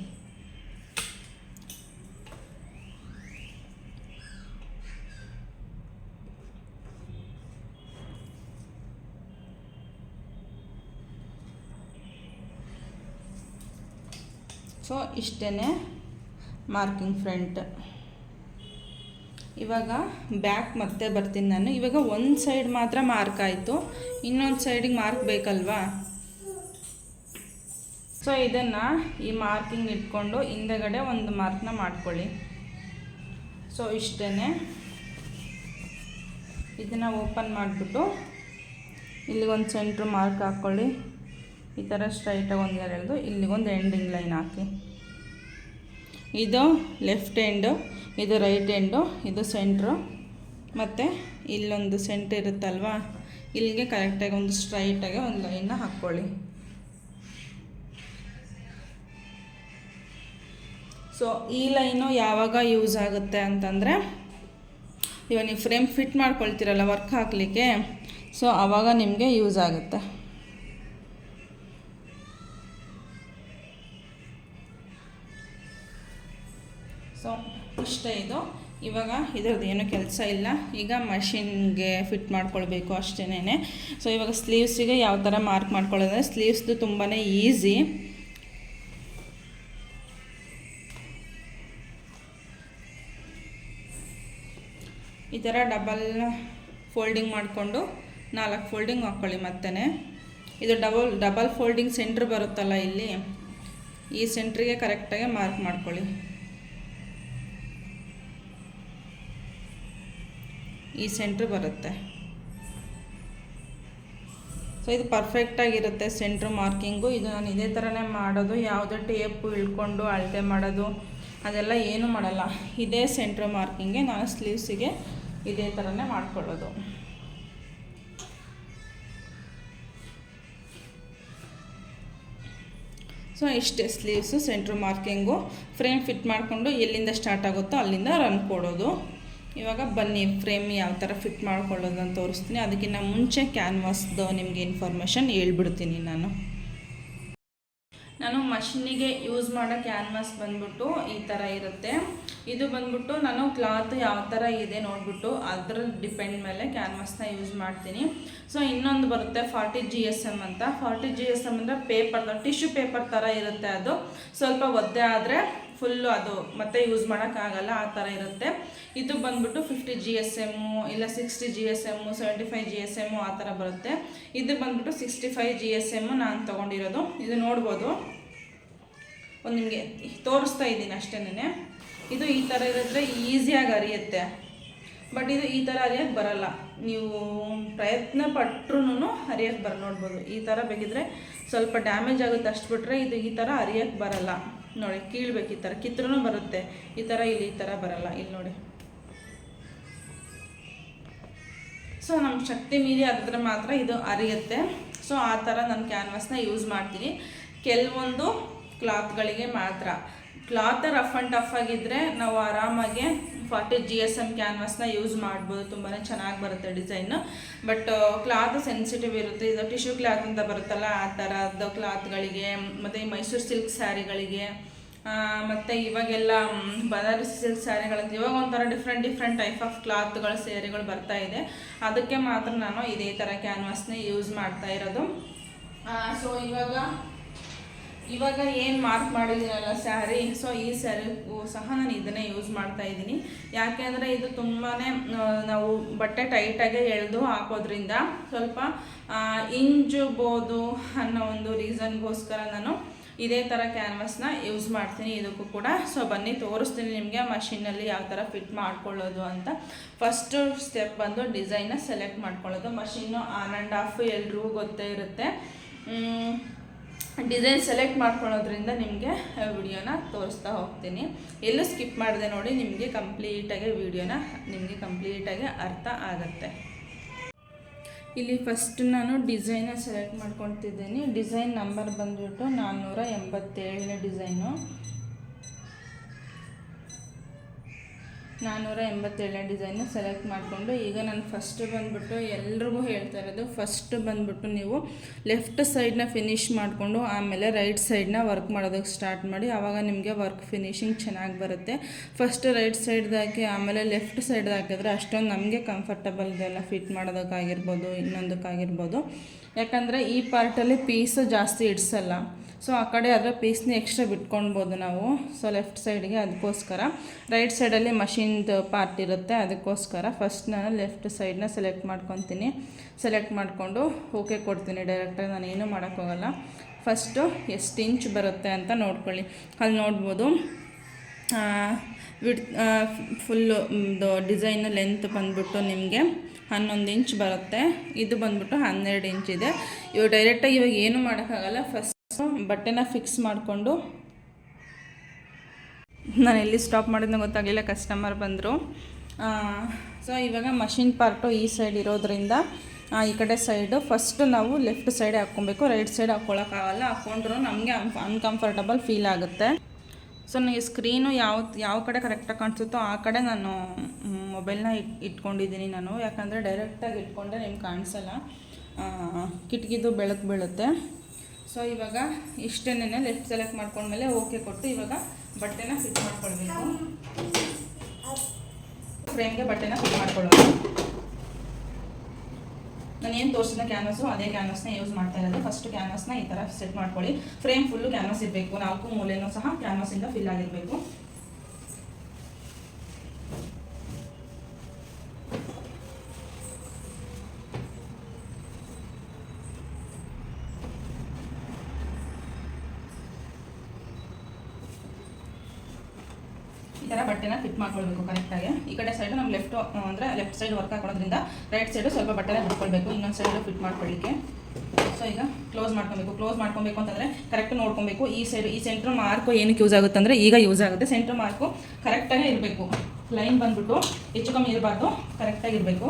ಸೊ ಇಷ್ಟೇ ಮಾರ್ಕಿಂಗ್ ಫ್ರಂಟ್ ಇವಾಗ ಬ್ಯಾಕ್ ಮತ್ತೆ ಬರ್ತೀನಿ ನಾನು. ಇವಾಗ ಒಂದು ಸೈಡ್ ಮಾತ್ರ ಮಾರ್ಕ್ ಆಯಿತು. ಇನ್ನೊಂದು ಸೈಡಿಗೆ ಮಾರ್ಕ್ ಬೇಕಲ್ವಾ? ಸೊ ಇದನ್ನು ಈ ಮಾರ್ಕಿಂಗ್ ಇಟ್ಕೊಂಡು ಹಿಂದೆಗಡೆ ಒಂದು ಮಾರ್ಕ್ನ ಮಾಡ್ಕೊಳ್ಳಿ. ಸೊ ಇಷ್ಟೇ ಇದನ್ನು ಓಪನ್ ಮಾಡಿಬಿಟ್ಟು ಇಲ್ಲಿಗೊಂದು ಸೆಂಟ್ರ್ ಮಾರ್ಕ್ ಹಾಕ್ಕೊಳ್ಳಿ ಈ ಥರ ಸ್ಟ್ರೈಟಾಗಿ ಒಂದು ಎಳೆದು ಇಲ್ಲಿಗೊಂದು ಎಂಡಿಂಗ್ ಲೈನ್ ಹಾಕಿ. ಇದು ಲೆಫ್ಟ್ ಎಂಡು ಇದು ರೈಟ್ ಎಂಡು ಇದು ಸೆಂಟ್ರು ಮತ್ತು ಇಲ್ಲೊಂದು ಸೆಂಟ್ ಇರುತ್ತಲ್ವ? ಇಲ್ಲಿಗೆ ಕರೆಕ್ಟಾಗಿ ಒಂದು ಸ್ಟ್ರೈಟಾಗಿ ಒಂದು ಲೈನ್ನ ಹಾಕ್ಕೊಳ್ಳಿ. ಸೊ ಈ ಲೈನು ಯಾವಾಗ ಯೂಸ್ ಆಗುತ್ತೆ ಅಂತಂದರೆ, ಇವಾಗ ನೀವು ಫ್ರೇಮ್ ಫಿಟ್ ಮಾಡ್ಕೊಳ್ತೀರಲ್ಲ ವರ್ಕ್ ಹಾಕಲಿಕ್ಕೆ ಸೊ ಆವಾಗ ನಿಮಗೆ ಯೂಸ್ ಆಗುತ್ತೆ. ಇವಾಗ ಇದ್ರದ್ದು ಏನೂ ಕೆಲಸ ಇಲ್ಲ. ಈಗ ಮಷಿನ್ಗೆ ಫಿಟ್ ಮಾಡ್ಕೊಳ್ಬೇಕು ಅಷ್ಟೇನೆ ಸೊ ಇವಾಗ ಸ್ಲೀವ್ಸಿಗೆ ಯಾವ ಥರ ಮಾರ್ಕ್ ಮಾಡ್ಕೊಳ್ಳೋದ್ರೆ ಸ್ಲೀವ್ಸ್ದು ತುಂಬಾ ಈಸಿ. ಈ ಥರ ಡಬಲ್ ಫೋಲ್ಡಿಂಗ್ ಮಾಡಿಕೊಂಡು ನಾಲ್ಕು ಫೋಲ್ಡಿಂಗ್ ಹಾಕ್ಕೊಳ್ಳಿ ಮತ್ತೆ ಇದು ಡಬಲ್ ಡಬಲ್ ಫೋಲ್ಡಿಂಗ್ ಸೆಂಟ್ರ್ ಬರುತ್ತಲ್ಲ ಇಲ್ಲಿ, ಈ ಸೆಂಟ್ರಿಗೆ ಕರೆಕ್ಟಾಗಿ ಮಾರ್ಕ್ ಮಾಡ್ಕೊಳ್ಳಿ. ಈ ಸೆಂಟ್ರ್ ಬರುತ್ತೆ. ಸೊ ಇದು ಪರ್ಫೆಕ್ಟಾಗಿರುತ್ತೆ ಸೆಂಟ್ರ್ ಮಾರ್ಕಿಂಗು ಇದು ನಾನು ಇದೇ ಥರನೇ ಮಾಡೋದು. ಯಾವುದೇ ಟೇಪು ಇಳ್ಕೊಂಡು ಅಳತೆ ಮಾಡೋದು, ಅದೆಲ್ಲ ಏನೂ ಮಾಡಲ್ಲ. ಇದೇ ಸೆಂಟ್ರ್ ಮಾರ್ಕಿಂಗೆ ನಾನು ಸ್ಲೀವ್ಸಿಗೆ ಇದೇ ಥರನೇ ಮಾಡ್ಕೊಳ್ಳೋದು. ಸೊ ಇಷ್ಟೇ sleeves centre marking frame fit ಮಾಡಿಕೊಂಡು ಎಲ್ಲಿಂದ ಸ್ಟಾರ್ಟ್ ಆಗುತ್ತೋ ಅಲ್ಲಿಂದ ರನ್ ಕೊಡೋದು. ಇವಾಗ ಬನ್ನಿ ಫ್ರೇಮ್ ಯಾವ ಥರ ಫಿಟ್ ಮಾಡ್ಕೊಳ್ಳೋದು ಅಂತ ತೋರಿಸ್ತೀನಿ. ಅದಕ್ಕಿಂತ ಮುಂಚೆ ಕ್ಯಾನ್ವಾಸ್ದು ನಿಮಗೆ ಇನ್ಫಾರ್ಮೇಷನ್ ಹೇಳ್ಬಿಡ್ತೀನಿ ನಾನು. ನಾನು ಮಷಿನಿಗೆ ಯೂಸ್ ಮಾಡೋ ಕ್ಯಾನ್ವಾಸ್ ಬಂದ್ಬಿಟ್ಟು ಈ ಥರ ಇರುತ್ತೆ. ಇದು ಬಂದ್ಬಿಟ್ಟು ನಾನು ಕ್ಲಾತ್ ಯಾವ ಥರ ಇದೆ ನೋಡಿಬಿಟ್ಟು ಅದ್ರ ಡಿಪೆಂಡ್ ಮೇಲೆ ಕ್ಯಾನ್ವಾಸ್ನ ಯೂಸ್ ಮಾಡ್ತೀನಿ. ಸೊ ಇನ್ನೊಂದು ಬರುತ್ತೆ ಫಾರ್ಟಿ ಜಿ ಎಸ್ ಎಂ ಅಂತ. ಫಾರ್ಟಿ ಜಿ ಎಸ್ ಎಂ ಅಂದರೆ ಪೇಪರ್ ಟಿಶ್ಯೂ ಪೇಪರ್ ಥರ ಇರುತ್ತೆ ಅದು. ಸ್ವಲ್ಪ ಒದ್ದೆ ಆದರೆ ಫುಲ್ಲು ಅದು ಮತ್ತೆ ಯೂಸ್ ಮಾಡೋಕ್ಕಾಗಲ್ಲ, ಆ ಥರ ಇರುತ್ತೆ. ಇದು ಬಂದ್ಬಿಟ್ಟು ಫಿಫ್ಟಿ ಜಿ ಎಸ್ ಎಮ್ಮು ಇಲ್ಲ sixty G S M seventy five G S M ಆ ಥರ ಬರುತ್ತೆ. ಇದು ಬಂದ್ಬಿಟ್ಟು sixty five G S M ನಾನು ತೊಗೊಂಡಿರೋದು. ಇದು ನೋಡ್ಬೋದು. ಒಂದು ನಿಮಗೆ ತೋರಿಸ್ತಾ ಇದ್ದೀನಿ ಅಷ್ಟೇನೆ ಇದು ಈ ಥರ ಇರೋದ್ರೆ ಈಸಿಯಾಗಿ ಅರಿಯುತ್ತೆ. ಬಟ್ ಇದು ಈ ಥರ ಅರಿಯೋಕ್ಕೆ ಬರಲ್ಲ. ನೀವು ಪ್ರಯತ್ನ ಪಟ್ಟರು ಅರಿಯೋಕ್ಕೆ ಬರ, ನೋಡ್ಬೋದು. ಈ ಥರ ಬೇಕಿದ್ರೆ ಸ್ವಲ್ಪ ಡ್ಯಾಮೇಜ್ ಆಗುತ್ತೆ ಅಷ್ಟು ಬಿಟ್ಟರೆ ಇದು ಈ ಥರ ಅರಿಯೋಕ್ಕೆ ಬರಲ್ಲ. ನೋಡಿ, ಕೀಳ್ಬೇಕು ಈ ಥರ ಕಿತ್ರೂ ಬರುತ್ತೆ. ಈ ಥರ ಇಲ್ಲಿ ಈ ಥರ ಬರಲ್ಲ. ಇಲ್ಲಿ ನೋಡಿ. ಸೊ ನಮ್ಮ ಶಕ್ತಿ ಮೀರಿ ಅದ್ರ ಮಾತ್ರ ಇದು ಅರಿಯುತ್ತೆ. ಸೊ ಆ ಥರ ನಾನು ಕ್ಯಾನ್ವಾಸ್ನ ಯೂಸ್ ಮಾಡ್ತೀನಿ. ಕೆಲವೊಂದು ಕ್ಲಾತ್ಗಳಿಗೆ ಮಾತ್ರ. ಕ್ಲಾತ್ ರಫ್ ಆ್ಯಂಡ್ ಟಫ್ ಆಗಿದ್ದರೆ ನಾವು ಆರಾಮಾಗಿ ಫಾರ್ಟಿ ಜಿ ಎಸ್ ಎಂ ಕ್ಯಾನ್ವಾಸ್ನ ಯೂಸ್ ಮಾಡ್ಬೋದು. ತುಂಬಾ ಚೆನ್ನಾಗಿ ಬರುತ್ತೆ ಡಿಸೈನ್ ಬಟ್ ಕ್ಲಾತ್ ಸೆನ್ಸಿಟಿವ್ ಇರುತ್ತೆ. ಇದು ಟಿಶ್ಯೂ ಕ್ಲಾತ್ ಅಂತ ಬರುತ್ತಲ್ಲ, ಆ ಥರದ ಕ್ಲಾತ್ಗಳಿಗೆ ಮತ್ತು ಈ ಮೈಸೂರು ಸಿಲ್ಕ್ ಸ್ಯಾರಿಗಳಿಗೆ ಮತ್ತು ಇವಾಗೆಲ್ಲ ಬನಾರಸ್ ಸಿಲ್ಕ್ ಸ್ಯಾರಿಗಳಂತ ಇವಾಗ ಒಂಥರ ಡಿಫ್ರೆಂಟ್ ಡಿಫ್ರೆಂಟ್ ಟೈಪ್ ಆಫ್ ಕ್ಲಾತ್ಗಳು ಸ್ಯಾರಿಗಳು ಬರ್ತಾ ಇದೆ. ಅದಕ್ಕೆ ಮಾತ್ರ ನಾನು ಇದೇ ಥರ ಕ್ಯಾನ್ವಾಸ್ನೇ ಯೂಸ್ ಮಾಡ್ತಾ ಇರೋದು. ಸೊ ಇವಾಗ ಇವಾಗ ಏನು ಮಾರ್ಕ್ ಮಾಡಿದ್ದೀನಲ್ಲ ಸ್ಯಾರಿ ಸೊ ಈ ಸ್ಯಾರಿಗೂ ಸಹ ನಾನು ಇದನ್ನೇ ಯೂಸ್ ಮಾಡ್ತಾ ಇದ್ದೀನಿ. ಯಾಕೆಂದರೆ ಇದು ತುಂಬಾ ನಾವು ಬಟ್ಟೆ ಟೈಟಾಗೆ ಎಳೆದು ಹಾಕೋದ್ರಿಂದ ಸ್ವಲ್ಪ ಇಂಜುಬೋದು ಅನ್ನೋ ಒಂದು ರೀಸನ್ಗೋಸ್ಕರ ನಾನು ಇದೇ ಥರ ಕ್ಯಾನ್ವಸ್ನ ಯೂಸ್ ಮಾಡ್ತೀನಿ. ಇದಕ್ಕೂ ಕೂಡ. ಸೊ ಬನ್ನಿ, ತೋರಿಸ್ತೀನಿ ನಿಮಗೆ ಮಷಿನಲ್ಲಿ ಯಾವ ಥರ ಫಿಟ್ ಮಾಡ್ಕೊಳ್ಳೋದು ಅಂತ. ಫಸ್ಟು ಸ್ಟೆಪ್ ಬಂದು ಡಿಸೈನ್ನ ಸೆಲೆಕ್ಟ್ ಮಾಡ್ಕೊಳ್ಳೋದು. ಮಷಿನ್ನು ಆನ್ ಆ್ಯಂಡ್ ಆಫ್ ಎಲ್ರಿಗೂ ಗೊತ್ತೇ ಇರುತ್ತೆ. ಡಿಸೈನ್ ಸೆಲೆಕ್ಟ್ ಮಾಡ್ಕೊಳ್ಳೋದ್ರಿಂದ ನಿಮಗೆ ವಿಡಿಯೋನ ತೋರಿಸ್ತಾ ಹೋಗ್ತೀನಿ. ಎಲ್ಲೂ ಸ್ಕಿಪ್ ಮಾಡಿದೆ ನೋಡಿ, ನಿಮಗೆ ಕಂಪ್ಲೀಟಾಗಿ ವಿಡಿಯೋನ, ನಿಮಗೆ ಕಂಪ್ಲೀಟಾಗಿ ಅರ್ಥ ಆಗುತ್ತೆ. ಇಲ್ಲಿ ಫಸ್ಟ್ ನಾನು ಡಿಸೈನ ಸೆಲೆಕ್ಟ್ ಮಾಡ್ಕೊಳ್ತಿದ್ದೀನಿ. ಡಿಸೈನ್ ನಂಬರ್ ಬಂದ್ಬಿಟ್ಟು ನಾನ್ನೂರ ಎಂಬತ್ತೇಳನೇ ಡಿಸೈನು ನಾನ್ನೂರ ಎಂಬತ್ತೇಳನೇ ಡಿಸೈನ್ ಸೆಲೆಕ್ಟ್ ಮಾಡಿಕೊಂಡು ಈಗ ನಾನು ಫಸ್ಟ್ ಬಂದುಬಿಟ್ಟು ಎಲ್ರಿಗೂ ಹೇಳ್ತಾ ಇರೋದು ಫಸ್ಟ್ ಬಂದುಬಿಟ್ಟು ನೀವು ಲೆಫ್ಟ್ ಸೈಡ್ನ ಫಿನಿಶ್ ಮಾಡಿಕೊಂಡು ಆಮೇಲೆ ರೈಟ್ ಸೈಡ್ನ ವರ್ಕ್ ಮಾಡೋದಕ್ಕೆ ಸ್ಟಾರ್ಟ್ ಮಾಡಿ ಆವಾಗ ನಿಮಗೆ ವರ್ಕ್ ಫಿನಿಶಿಂಗ್ ಚೆನ್ನಾಗಿ ಬರುತ್ತೆ. ಫಸ್ಟ್ ರೈಟ್ ಸೈಡ್ದಾಕಿ ಆಮೇಲೆ ಲೆಫ್ಟ್ ಸೈಡ್ ಹಾಕಿದ್ರೆ ಅಷ್ಟೊಂದು ನಮಗೆ ಕಂಫರ್ಟಬಲ್ ಇದೆಲ್ಲ ಫಿಟ್ ಮಾಡೋದಕ್ಕಾಗಿರ್ಬೋದು, ಇನ್ನೊಂದಕ್ಕಾಗಿರ್ಬೋದು. ಯಾಕಂದರೆ ಈ ಪಾರ್ಟಲ್ಲಿ ಪೀಸು ಜಾಸ್ತಿ ಇಡ್ಸಲ್ಲ. ಸೊ ಆ ಕಡೆ ಅದರ ಪೀಸ್ನ ಎಕ್ಸ್ಟ್ರಾ ಬಿಟ್ಕೊಳ್ಬೋದು ನಾವು. ಸೊ ಲೆಫ್ಟ್ ಸೈಡ್ಗೆ ಅದಕ್ಕೋಸ್ಕರ ರೈಟ್ ಸೈಡಲ್ಲಿ ಮಷಿನ್ದು ಪಾರ್ಟ್ ಇರುತ್ತೆ, ಅದಕ್ಕೋಸ್ಕರ. ಫಸ್ಟ್ ನಾನು ಲೆಫ್ಟ್ ಸೈಡ್ನ ಸೆಲೆಕ್ಟ್ ಮಾಡ್ಕೊತೀನಿ. ಸೆಲೆಕ್ಟ್ ಮಾಡಿಕೊಂಡು ಓಕೆ ಕೊಡ್ತೀನಿ ಡೈರೆಕ್ಟಾಗಿ ನಾನು ಏನೂ ಮಾಡೋಕ್ಕೋಗಲ್ಲ. ಫಸ್ಟು ಎಷ್ಟು ಇಂಚ್ ಬರುತ್ತೆ ಅಂತ ನೋಡ್ಕೊಳ್ಳಿ. ಅಲ್ಲಿ ನೋಡ್ಬೋದು ವಿಡ್ ಫುಲ್ಲು ಡಿಸೈನ್ ಲೆಂತ್ ಬಂದ್ಬಿಟ್ಟು ನಿಮಗೆ ಹನ್ನೊಂದು ಇಂಚ್ ಬರುತ್ತೆ. ಇದು ಬಂದ್ಬಿಟ್ಟು ಹನ್ನೆರಡು ಇಂಚ್ ಇದೆ. ಇವಾಗ ಡೈರೆಕ್ಟಾಗಿ ಇವಾಗ ಏನು ಮಾಡೋಕ್ಕಾಗಲ್ಲ ಫಸ್ಟ್ ಬಟ್ಟೆನ ಫಿಕ್ಸ್ ಮಾಡಿಕೊಂಡು ನಾನು ಎಲ್ಲಿ ಸ್ಟಾಪ್ ಮಾಡಿದ್ನೋ ಗೊತ್ತಾಗಲಿಲ್ಲ ಕಸ್ಟಮರ್ ಬಂದರು. ಸೊ ಇವಾಗ ಮಷಿನ್ ಪಾರ್ಟು ಈ ಸೈಡ್ ಇರೋದ್ರಿಂದ ಈ ಕಡೆ ಸೈಡು ಫಸ್ಟ್ ನಾವು ಲೆಫ್ಟ್ ಸೈಡ್ ಹಾಕ್ಕೊಬೇಕು ರೈಟ್ ಸೈಡ್ ಹಾಕ್ಕೊಳಕ್ಕಾಗಲ್ಲ ಹಾಕ್ಕೊಂಡ್ರು ನಮಗೆ ಅನ್ಕಂಫರ್ಟಬಲ್ ಫೀಲ್ ಆಗುತ್ತೆ. ಸೊ ನನಗೆ ಸ್ಕ್ರೀನು ಯಾವ ಯಾವ ಕಡೆ ಕರೆಕ್ಟಾಗಿ ಕಾಣಿಸುತ್ತೋ ಆ ಕಡೆ ನಾನು ಮೊಬೈಲ್ನ ಇಟ್, ಇಟ್ಕೊಂಡಿದ್ದೀನಿ ನಾನು. ಯಾಕಂದರೆ ಡೈರೆಕ್ಟಾಗಿ ಇಟ್ಕೊಂಡ್ರೆ ನಿಮ್ಗೆ ಕಾಣಿಸಲ್ಲ. ಕಿಟಕಿದು ಬೆಳಕು ಬೀಳುತ್ತೆ. ಸೊ ಇವಾಗ ಇಷ್ಟನ್ನೇ ಲೆಫ್ಟ್ ಸೆಲೆಕ್ಟ್ ಮಾಡ್ಕೊಂಡ್ಮೇಲೆ ಓಕೆ ಕೊಟ್ಟು ಇವಾಗ ಬಟ್ಟೆನ ಫಿಟ್ ಮಾಡ್ಕೊಳ್ಬೇಕು. ಫ್ರೇಮ್ಗೆ ಬಟ್ಟೆನ ಫಿಟ್ ಮಾಡ್ಕೊಳ್ಳೋದು ನಾನು ಏನು ತೋರಿಸಿದ ಕ್ಯಾನ್ವಸು ಅದೇ ಕ್ಯಾನ್ವಸ್ನ ಯೂಸ್ ಮಾಡ್ತಾ ಇರೋದು. ಫಸ್ಟ್ ಕ್ಯಾನ್ವಸ್ನ ಈ ಥರ ಸೆಟ್ ಮಾಡ್ಕೊಳ್ಳಿ. ಫ್ರೇಮ್ ಫುಲ್ಲು ಕ್ಯಾನ್ವಸ್ ಇರಬೇಕು. ನಾಲ್ಕು ಮೂಲೆಯೂ ಸಹ ಕ್ಯಾನ್ವಸಿಂದ ಫಿಲ್ ಆಗಿರಬೇಕು. ಈ ಥರ ಬಟ್ಟೆನ ಫಿಟ್ ಮಾಡ್ಕೊಳ್ಬೇಕು ಕರೆಕ್ಟಾಗಿ ಈ ಕಡೆ ಸೈಡು ನಮ್ಮ ಲೆಫ್ಟ್ ಅಂದರೆ ಲೆಫ್ಟ್ ಸೈಡ್ ವರ್ಕ್ ಹಾಕೋದ್ರಿಂದ ರೈಟ್ ಸೈಡು ಸ್ವಲ್ಪ ಬಟ್ಟೆನ ಬಿಟ್ಕೊಳ್ಬೇಕು, ಇನ್ನೊಂದು ಸೈಡು ಫಿಟ್ ಮಾಡ್ಕೊಳ್ಳಿಕ್ಕೆ ಸೊ ಈಗ ಕ್ಲೋಸ್ ಮಾಡ್ಕೊಬೇಕು ಕ್ಲೋಸ್ ಮಾಡ್ಕೊಬೇಕು ಅಂತಂದರೆ ಕರೆಕ್ಟ್ ನೋಡ್ಕೊಬೇಕು. ಈ ಸೈಡ್ ಈ ಸೆಂಟ್ರ್ ಮಾರ್ಕು ಏನಕ್ಕೆ ಯೂಸ್ ಆಗುತ್ತೆ ಅಂದರೆ ಈಗ ಯೂಸ್ ಆಗುತ್ತೆ. ಸೆಂಟ್ರ್ ಮಾರ್ಕು ಕರೆಕ್ಟಾಗೇ ಇರಬೇಕು. ಲೈನ್ ಬಂದ್ಬಿಟ್ಟು ಹೆಚ್ಚು ಕಮ್ಮಿ ಇರಬಾರ್ದು ಕರೆಕ್ಟಾಗಿ ಇರಬೇಕು.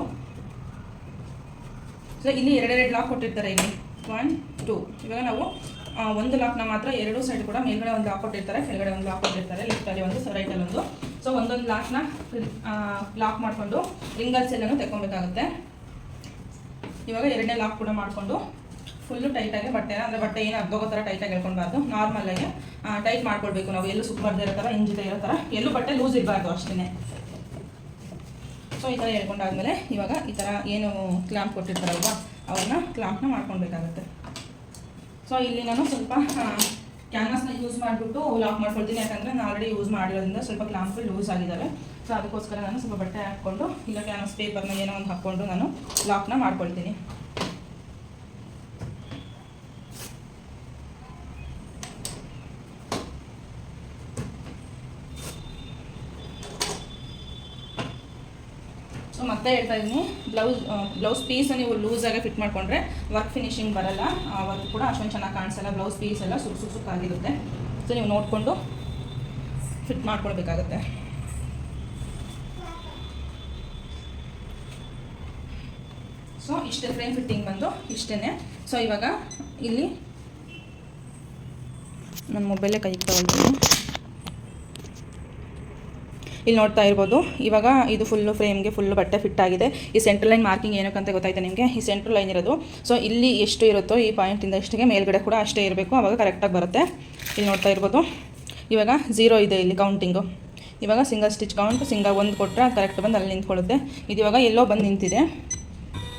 ಸೊ ಇಲ್ಲಿ ಎರಡೆರಡು ಲಾಕ್ ಕೊಟ್ಟಿರ್ತಾರೆ ಇಲ್ಲಿ. ಒನ್ ಟೂ ಇವಾಗ ನಾವು ಒಂದು ಲಾಕ್ನ ಮಾತ್ರ ಎರಡು ಸೈಡ್ ಕೂಡ ಮೇಲ್ಗಡೆ ಒಂದು ಲಾಕ್ ಕೊಟ್ಟಿರ್ತಾರೆ, ಕೆಳಗಡೆ ಒಂದು ಲಾಕ್ ಕೊಟ್ಟಿರ್ತಾರೆ ಲೆಫ್ಟಲ್ಲಿ ಒಂದು ರೈಟಲ್ಲಿ ಒಂದು. ಸೊ ಒಂದೊಂದು ಲಾಕ್ನ ಲಾಕ್ ಮಾಡಿಕೊಂಡು ರಿಂಗಲ್ಸ್ ಎಲ್ಲನೂ ತೆಕ್ಕೊಬೇಕಾಗುತ್ತೆ. ಇವಾಗ ಎರಡನೇ ಲಾಕ್ ಕೂಡ ಮಾಡಿಕೊಂಡು ಫುಲ್ಲು ಟೈಟಾಗಿ ಬಟ್ಟೆನ ಅಂದರೆ ಬಟ್ಟೆ ಏನು ಅರ್ಧೋಗೋ ಥರ ಟೈಟಾಗಿ ಹೇಳ್ಕೊಬಾರ್ದು ನಾರ್ಮಲಾಗಿ ಟೈಟ್ ಮಾಡ್ಕೊಳ್ಬೇಕು ನಾವು. ಎಲ್ಲೂ ಸುತ್ತಬಾರ್ದು ಇರೋ ಥರ ಇಂಜಿತ ಇರೋ ಥರ ಎಲ್ಲೂ ಬಟ್ಟೆ ಲೂಸ್ ಇರಬಾರ್ದು ಅಷ್ಟೇ ಸೊ ಈ ಥರ ಹೇಳ್ಕೊಂಡಾದ್ಮೇಲೆ ಇವಾಗ ಈ ಥರ ಏನು ಕ್ಲಾಂಪ್ ಕೊಟ್ಟಿರ್ತಾರಲ್ವಾ, ಅವನ್ನ ಕ್ಲಾಂಪ್ನ ಮಾಡ್ಕೊಳ್ಬೇಕಾಗುತ್ತೆ. ಸೊ ಇಲ್ಲಿ ನಾನು ಸ್ವಲ್ಪ ಕ್ಯಾನ್ವಾಸ್ನ ಯೂಸ್ ಮಾಡಿಬಿಟ್ಟು ಲಾಕ್ ಮಾಡ್ಕೊಳ್ತೀನಿ. ಯಾಕಂದರೆ ನಾನು ಆಲ್ರೆಡಿ ಯೂಸ್ ಮಾಡಿರೋದ್ರಿಂದ ಸ್ವಲ್ಪ ಕ್ಲಾಂಪ್ ಲೂಸ್ ಆಗಿದ್ದಾವೆ ಸೊ ಅದಕ್ಕೋಸ್ಕರ ನಾನು ಸ್ವಲ್ಪ ಬಟ್ಟೆ ಹಾಕ್ಕೊಂಡು, ಇಲ್ಲ ಕ್ಯಾನ್ವಾಸ್ ಪೇಪರ್ನ ಏನೋ ಒಂದು ಹಾಕ್ಕೊಂಡು ನಾನು ಲಾಕ್ನ ಮಾಡ್ಕೊಳ್ತೀನಿ ಸೊ ಮತ್ತೆ ಹೇಳ್ತಾ ಇದ್ದೀನಿ ಬ್ಲೌಸ್ ಬ್ಲೌಸ್ ಪೀಸ್ ನೀವು ಲೂಸಾಗೆ ಫಿಟ್ ಮಾಡಿಕೊಂಡ್ರೆ ವರ್ಕ್ ಫಿನಿಶಿಂಗ್ ಬರಲ್ಲ. ವರ್ಕ್ ಕೂಡ ಅಷ್ಟೊಂದು ಚೆನ್ನಾಗಿ ಕಾಣಿಸಲ್ಲ. ಬ್ಲೌಸ್ ಪೀಸ್ ಎಲ್ಲ ಸುಕ್ ಸುಕ್ ಆಗಿರುತ್ತೆ. ಸೊ ನೀವು ನೋಡಿಕೊಂಡು ಫಿಟ್ ಮಾಡ್ಕೊಳ್ಬೇಕಾಗತ್ತೆ. ಸೊ ಇಷ್ಟೇ ಫ್ರೇಮ್ ಫಿಟ್ಟಿಂಗ್ ಬಂದು ಇಷ್ಟೇ ಸೊ ಇವಾಗ ಇಲ್ಲಿ ನಮ್ಮ ಮೊಬೈಲೇ ಕೈಗೆ ತಗೊಳ್ತೀನಿ ಇಲ್ಲಿ ನೋಡ್ತಾ ಇರ್ಬೋದು. ಇವಾಗ ಇದು ಫುಲ್ಲು ಫ್ರೇಮ್ಗೆ ಫುಲ್ಲು ಬಟ್ಟೆ ಫಿಟ್ ಆಗಿದೆ. ಈ ಸೆಂಟ್ರಲ್ ಲೈನ್ ಮಾರ್ಕಿಂಗ್ ಏನಕ್ಕಂತ ಗೊತ್ತಾಯ್ತು ನಿಮಗೆ? ಈ ಸೆಂಟ್ರಲ್ ಲೈನ್ ಇರೋದು. ಸೊ ಇಲ್ಲಿ ಎಷ್ಟು ಇರುತ್ತೋ ಈ ಪಾಯಿಂಟಿಂದ ಇಷ್ಟಿಗೆ ಮೇಲ್ಗಡೆ ಕೂಡ ಅಷ್ಟೇ ಇರಬೇಕು. ಆವಾಗ ಕರೆಕ್ಟಾಗಿ ಬರುತ್ತೆ. ಇಲ್ಲಿ ನೋಡ್ತಾ ಇರ್ಬೋದು. ಇವಾಗ ಝೀರೋ ಇದೆ ಇಲ್ಲಿ ಕೌಂಟಿಂಗು ಇವಾಗ ಸಿಂಗಲ್ ಸ್ಟಿಚ್ ಕೌಂಟ್ ಸಿಂಗಲ್ ಒಂದು ಕೊಟ್ಟರೆ ಕರೆಕ್ಟ್ ಬಂದು ಅಲ್ಲಿ ನಿಂತ್ಕೊಳ್ಳುತ್ತೆ. ಇದು ಇವಾಗ ಎಲ್ಲೋ ಬಂದು ನಿಂತಿದೆ.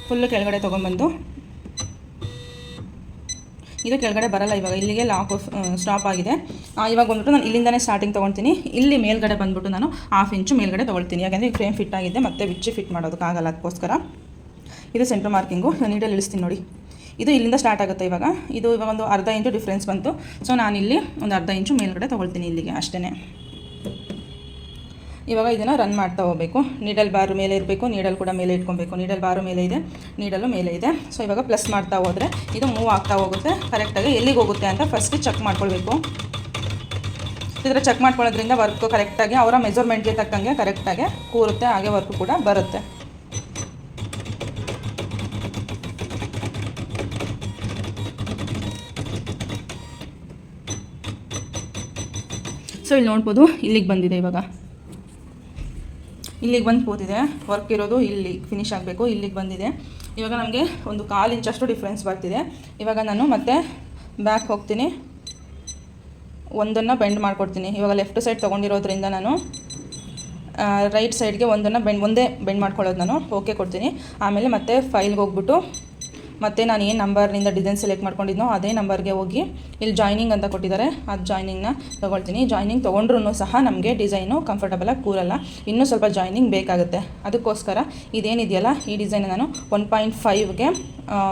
ಫುಲ್ಲು ಕೆಳಗಡೆ ತೊಗೊಂಬಂದು ಇದು, ಕೆಳಗಡೆ ಬರಲ್ಲ, ಇವಾಗ ಇಲ್ಲಿಗೆ ಲಾಕ್ ಸ್ಟಾಪ್ ಆಗಿದೆ. ಇವಾಗ ಬಂದ್ಬಿಟ್ಟು ನಾನು ಇಲ್ಲಿಂದನೇ ಸ್ಟಾರ್ಟಿಂಗ್ ತೊಗೊಳ್ತೀನಿ. ಇಲ್ಲಿ ಮೇಲ್ಗಡೆ ಬಂದ್ಬಿಟ್ಟು ನಾನು ಹಾಫ್ ಇಂಚು ಮೇಲ್ಗಡೆ ತೊಗೊಳ್ತೀನಿ. ಯಾಕಂದರೆ ಫ್ರೇಮ್ ಫಿಟ್ ಆಗಿದೆ, ಮತ್ತೆ ಬಿಚ್ಚಿ ಫಿಟ್ ಮಾಡೋದಕ್ಕಾಗಲ್ಲ ಅದಕ್ಕೋಸ್ಕರ. ಇದು ಸೆಂಟ್ರ್ ಮಾರ್ಕಿಂಗು ನೀಡಲ್ಲಿ ಇಳಿಸ್ತೀನಿ ನೋಡಿ. ಇದು ಇಲ್ಲಿಂದ ಸ್ಟಾರ್ಟ್ ಆಗುತ್ತೆ ಇವಾಗ. ಇದು ಇವಾಗ ಒಂದು ಅರ್ಧ ಇಂಚು ಡಿಫ್ರೆನ್ಸ್ ಬಂತು. ಸೊ ನಾನಿಲ್ಲಿ ಒಂದು ಅರ್ಧ ಇಂಚು ಮೇಲ್ಗಡೆ ತೊಗೊಳ್ತೀನಿ ಇಲ್ಲಿಗೆ ಅಷ್ಟೇ ಇವಾಗ ಇದನ್ನು ರನ್ ಮಾಡ್ತಾ ಹೋಗಬೇಕು. ನೀಡಲ್ ಬಾರು ಮೇಲೆ ಇರಬೇಕು ನೀಡಲ್ ಕೂಡ ಮೇಲೆ ಇಟ್ಕೊಬೇಕು. ನೀಡಲ್ ಬಾರು ಮೇಲೆ ಇದೆ ನೀಡಲು ಮೇಲೆ ಇದೆ. ಸೊ ಇವಾಗ ಪ್ಲಸ್ ಮಾಡ್ತಾ ಹೋದರೆ ಇದು ಮೂವ್ ಆಗ್ತಾ ಹೋಗುತ್ತೆ. ಕರೆಕ್ಟಾಗಿ ಎಲ್ಲಿಗೆ ಹೋಗುತ್ತೆ ಅಂತ ಫಸ್ಟಿಗೆ ಚೆಕ್ ಮಾಡ್ಕೊಳ್ಬೇಕು. ಇದರ ಚೆಕ್ ಮಾಡ್ಕೊಳ್ಳೋದ್ರಿಂದ ವರ್ಕ್ ಕರೆಕ್ಟಾಗಿ ಅವರ ಮೆಜರ್ಮೆಂಟ್ಗೆ ತಕ್ಕಂಗೆ ಕರೆಕ್ಟಾಗಿ ಕೂರುತ್ತೆ, ಹಾಗೆ ವರ್ಕ್ ಕೂಡ ಬರುತ್ತೆ. ಸೊ ಇಲ್ಲಿ ನೋಡ್ಬೋದು ಇಲ್ಲಿಗೆ ಬಂದಿದೆ ಇವಾಗ. ಇಲ್ಲಿಗೆ ಬಂದು ಕೂತಿದೆ. ವರ್ಕ್ ಇರೋದು ಇಲ್ಲಿ ಫಿನಿಶ್ ಆಗಬೇಕು, ಇಲ್ಲಿಗೆ ಬಂದಿದೆ. ಇವಾಗ ನಮಗೆ ಒಂದು ಕಾಲು ಇಂಚಷ್ಟು ಡಿಫ್ರೆನ್ಸ್ ಬರ್ತಿದೆ. ಇವಾಗ ನಾನು ಮತ್ತೆ ಬ್ಯಾಕ್ ಹೋಗ್ತೀನಿ. ಒಂದನ್ನು ಬೆಂಡ್ ಮಾಡ್ಕೊಡ್ತೀನಿ. ಇವಾಗ ಲೆಫ್ಟ್ ಸೈಡ್ ತೊಗೊಂಡಿರೋದ್ರಿಂದ ನಾನು ರೈಟ್ ಸೈಡ್ಗೆ ಒಂದನ್ನು ಬೆಂಡ್ ಒಂದೇ ಬೆಂಡ್ ಮಾಡ್ಕೊಳ್ಳೋದು ನಾನು. ಓಕೆ ಕೊಡ್ತೀನಿ. ಆಮೇಲೆ ಮತ್ತೆ ಫೈಲ್ಗೆ ಹೋಗ್ಬಿಟ್ಟು ಮತ್ತೆ ನಾನು ಏನು ನಂಬರ್ನಿಂದ ಡಿಸೈನ್ ಸೆಲೆಕ್ಟ್ ಮಾಡ್ಕೊಂಡಿದ್ನೋ ಅದೇ ನಂಬರ್ಗೆ ಹೋಗಿ ಇಲ್ಲಿ ಜಾಯ್ನಿಂಗ್ ಅಂತ ಕೊಟ್ಟಿದ್ದಾರೆ. ಅದು ಜಾಯ್ನಿಂಗ್ನ ತೊಗೊಳ್ತೀನಿ. ಜಾಯ್ನಿಂಗ್ ತೊಗೊಂಡ್ರೂ ಸಹ ನಮಗೆ ಡಿಸೈನು ಕಂಫರ್ಟಬಲಾಗಿ ಕೂರಲ್ಲ. ಇನ್ನೂ ಸ್ವಲ್ಪ ಜಾಯ್ನಿಂಗ್ ಬೇಕಾಗುತ್ತೆ. ಅದಕ್ಕೋಸ್ಕರ ಇದೇನಿದೆಯಲ್ಲ, ಈ ಡಿಸೈನ್ ನಾನು ಒನ್ ಪಾಯಿಂಟ್ ಫೈವ್ಗೆ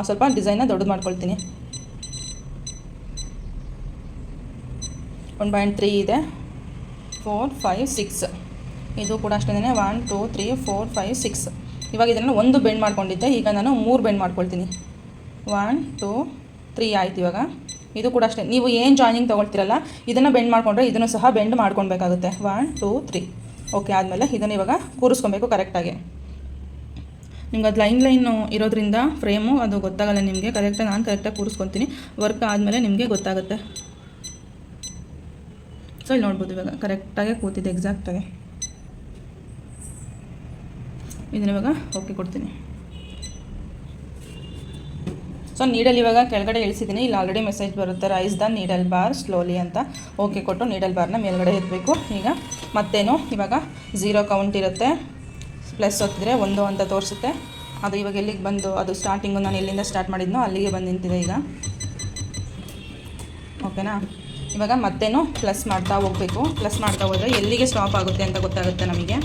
ಸ್ವಲ್ಪ ಡಿಸೈನ್ನ ದೊಡ್ಡದು ಮಾಡ್ಕೊಳ್ತೀನಿ. ಒನ್ ಪಾಯಿಂಟ್ ತ್ರೀ ಇದೆ. ಫೋರ್ ಫೈವ್ ಸಿಕ್ಸ್ ಇದು ಕೂಡ ಅಷ್ಟೇ one two three four five six ಇವಾಗ ಇದನ್ನು ಒಂದು ಬೆಂಡ್ ಮಾಡ್ಕೊಂಡಿದ್ದೆ. ಈಗ ನಾನು ಮೂರು ಬೆಂಡ್ ಮಾಡ್ಕೊಳ್ತೀನಿ. ಒನ್ ಟೂ ತ್ರೀ ಆಯ್ತು ಇವಾಗ. ಇದು ಕೂಡ ಅಷ್ಟೇ. ನೀವು ಏನು ಜಾಯ್ನಿಂಗ್ ತೊಗೊಳ್ತೀರಲ್ಲ, ಇದನ್ನು ಬೆಂಡ್ ಮಾಡಿಕೊಂಡ್ರೆ ಇದನ್ನು ಸಹ ಬೆಂಡ್ ಮಾಡ್ಕೊಳ್ಬೇಕಾಗುತ್ತೆ. ಒನ್ ಟೂ ತ್ರೀ ಓಕೆ ಆದಮೇಲೆ ಇದನ್ನು ಇವಾಗ ಕೂರಿಸ್ಕೊಬೇಕು ಕರೆಕ್ಟಾಗಿ ನಿಮ್ಗೆ ಅದು ಲೈನ್ ಲೈನ್ ಇರೋದ್ರಿಂದ ಫ್ರೇಮು ಅದು ಗೊತ್ತಾಗಲ್ಲ ನಿಮಗೆ. ಕರೆಕ್ಟಾಗಿ ನಾನು ಕರೆಕ್ಟಾಗಿ ಕೂರಿಸ್ಕೊತೀನಿ. ವರ್ಕ್ ಆದಮೇಲೆ ನಿಮಗೆ ಗೊತ್ತಾಗುತ್ತೆ. ಸೊ ಇಲ್ಲಿ ನೋಡ್ಬೋದು ಇವಾಗ. ಕರೆಕ್ಟಾಗೆ ಕೂತಿದೆ ಎಕ್ಸಾಕ್ಟಾಗಿ ಇದನ್ನ ಇವಾಗ ಓಕೆ ಕೊಡ್ತೀನಿ. ಸೊ ನೀಡಲ್ ಇವಾಗ ಕೆಳಗಡೆ ಇಳಿಸಿದ್ದೀನಿ. ಇಲ್ಲಿ ಆಲ್ರೆಡಿ ಮೆಸೇಜ್ ಬರುತ್ತೆ raise the needle bar slowly ಅಂತ. ಓಕೆ ಕೊಟ್ಟು ನೀಡಲ್ ಬಾರ್ನ ಮೇಲ್ಗಡೆ ಇರಬೇಕು ಈಗ ಮತ್ತೇನು? ಇವಾಗ ಝೀರೋ ಕೌಂಟ್ ಇರುತ್ತೆ. ಪ್ಲಸ್ ಒತ್ತಿದ್ರೆ ಒಂದು ಅಂತ ತೋರಿಸುತ್ತೆ. ಅದು ಇವಾಗ ಎಲ್ಲಿಗೆ ಬಂದು, ಅದು ಸ್ಟಾರ್ಟಿಂಗು ನಾನು ಎಲ್ಲಿಂದ ಸ್ಟಾರ್ಟ್ ಮಾಡಿದ್ನೋ ಅಲ್ಲಿಗೆ ಬಂದು ನಿಂತಿದೆ ಈಗ. ಓಕೆನಾ ಇವಾಗ ಮತ್ತೇನು? ಪ್ಲಸ್ ಮಾಡ್ತಾ ಹೋಗಬೇಕು. ಪ್ಲಸ್ ಮಾಡ್ತಾ ಹೋದರೆ ಎಲ್ಲಿಗೆ ಸ್ಟಾಪ್ ಆಗುತ್ತೆ ಅಂತ ಗೊತ್ತಾಗುತ್ತೆ ನಮಗೆ.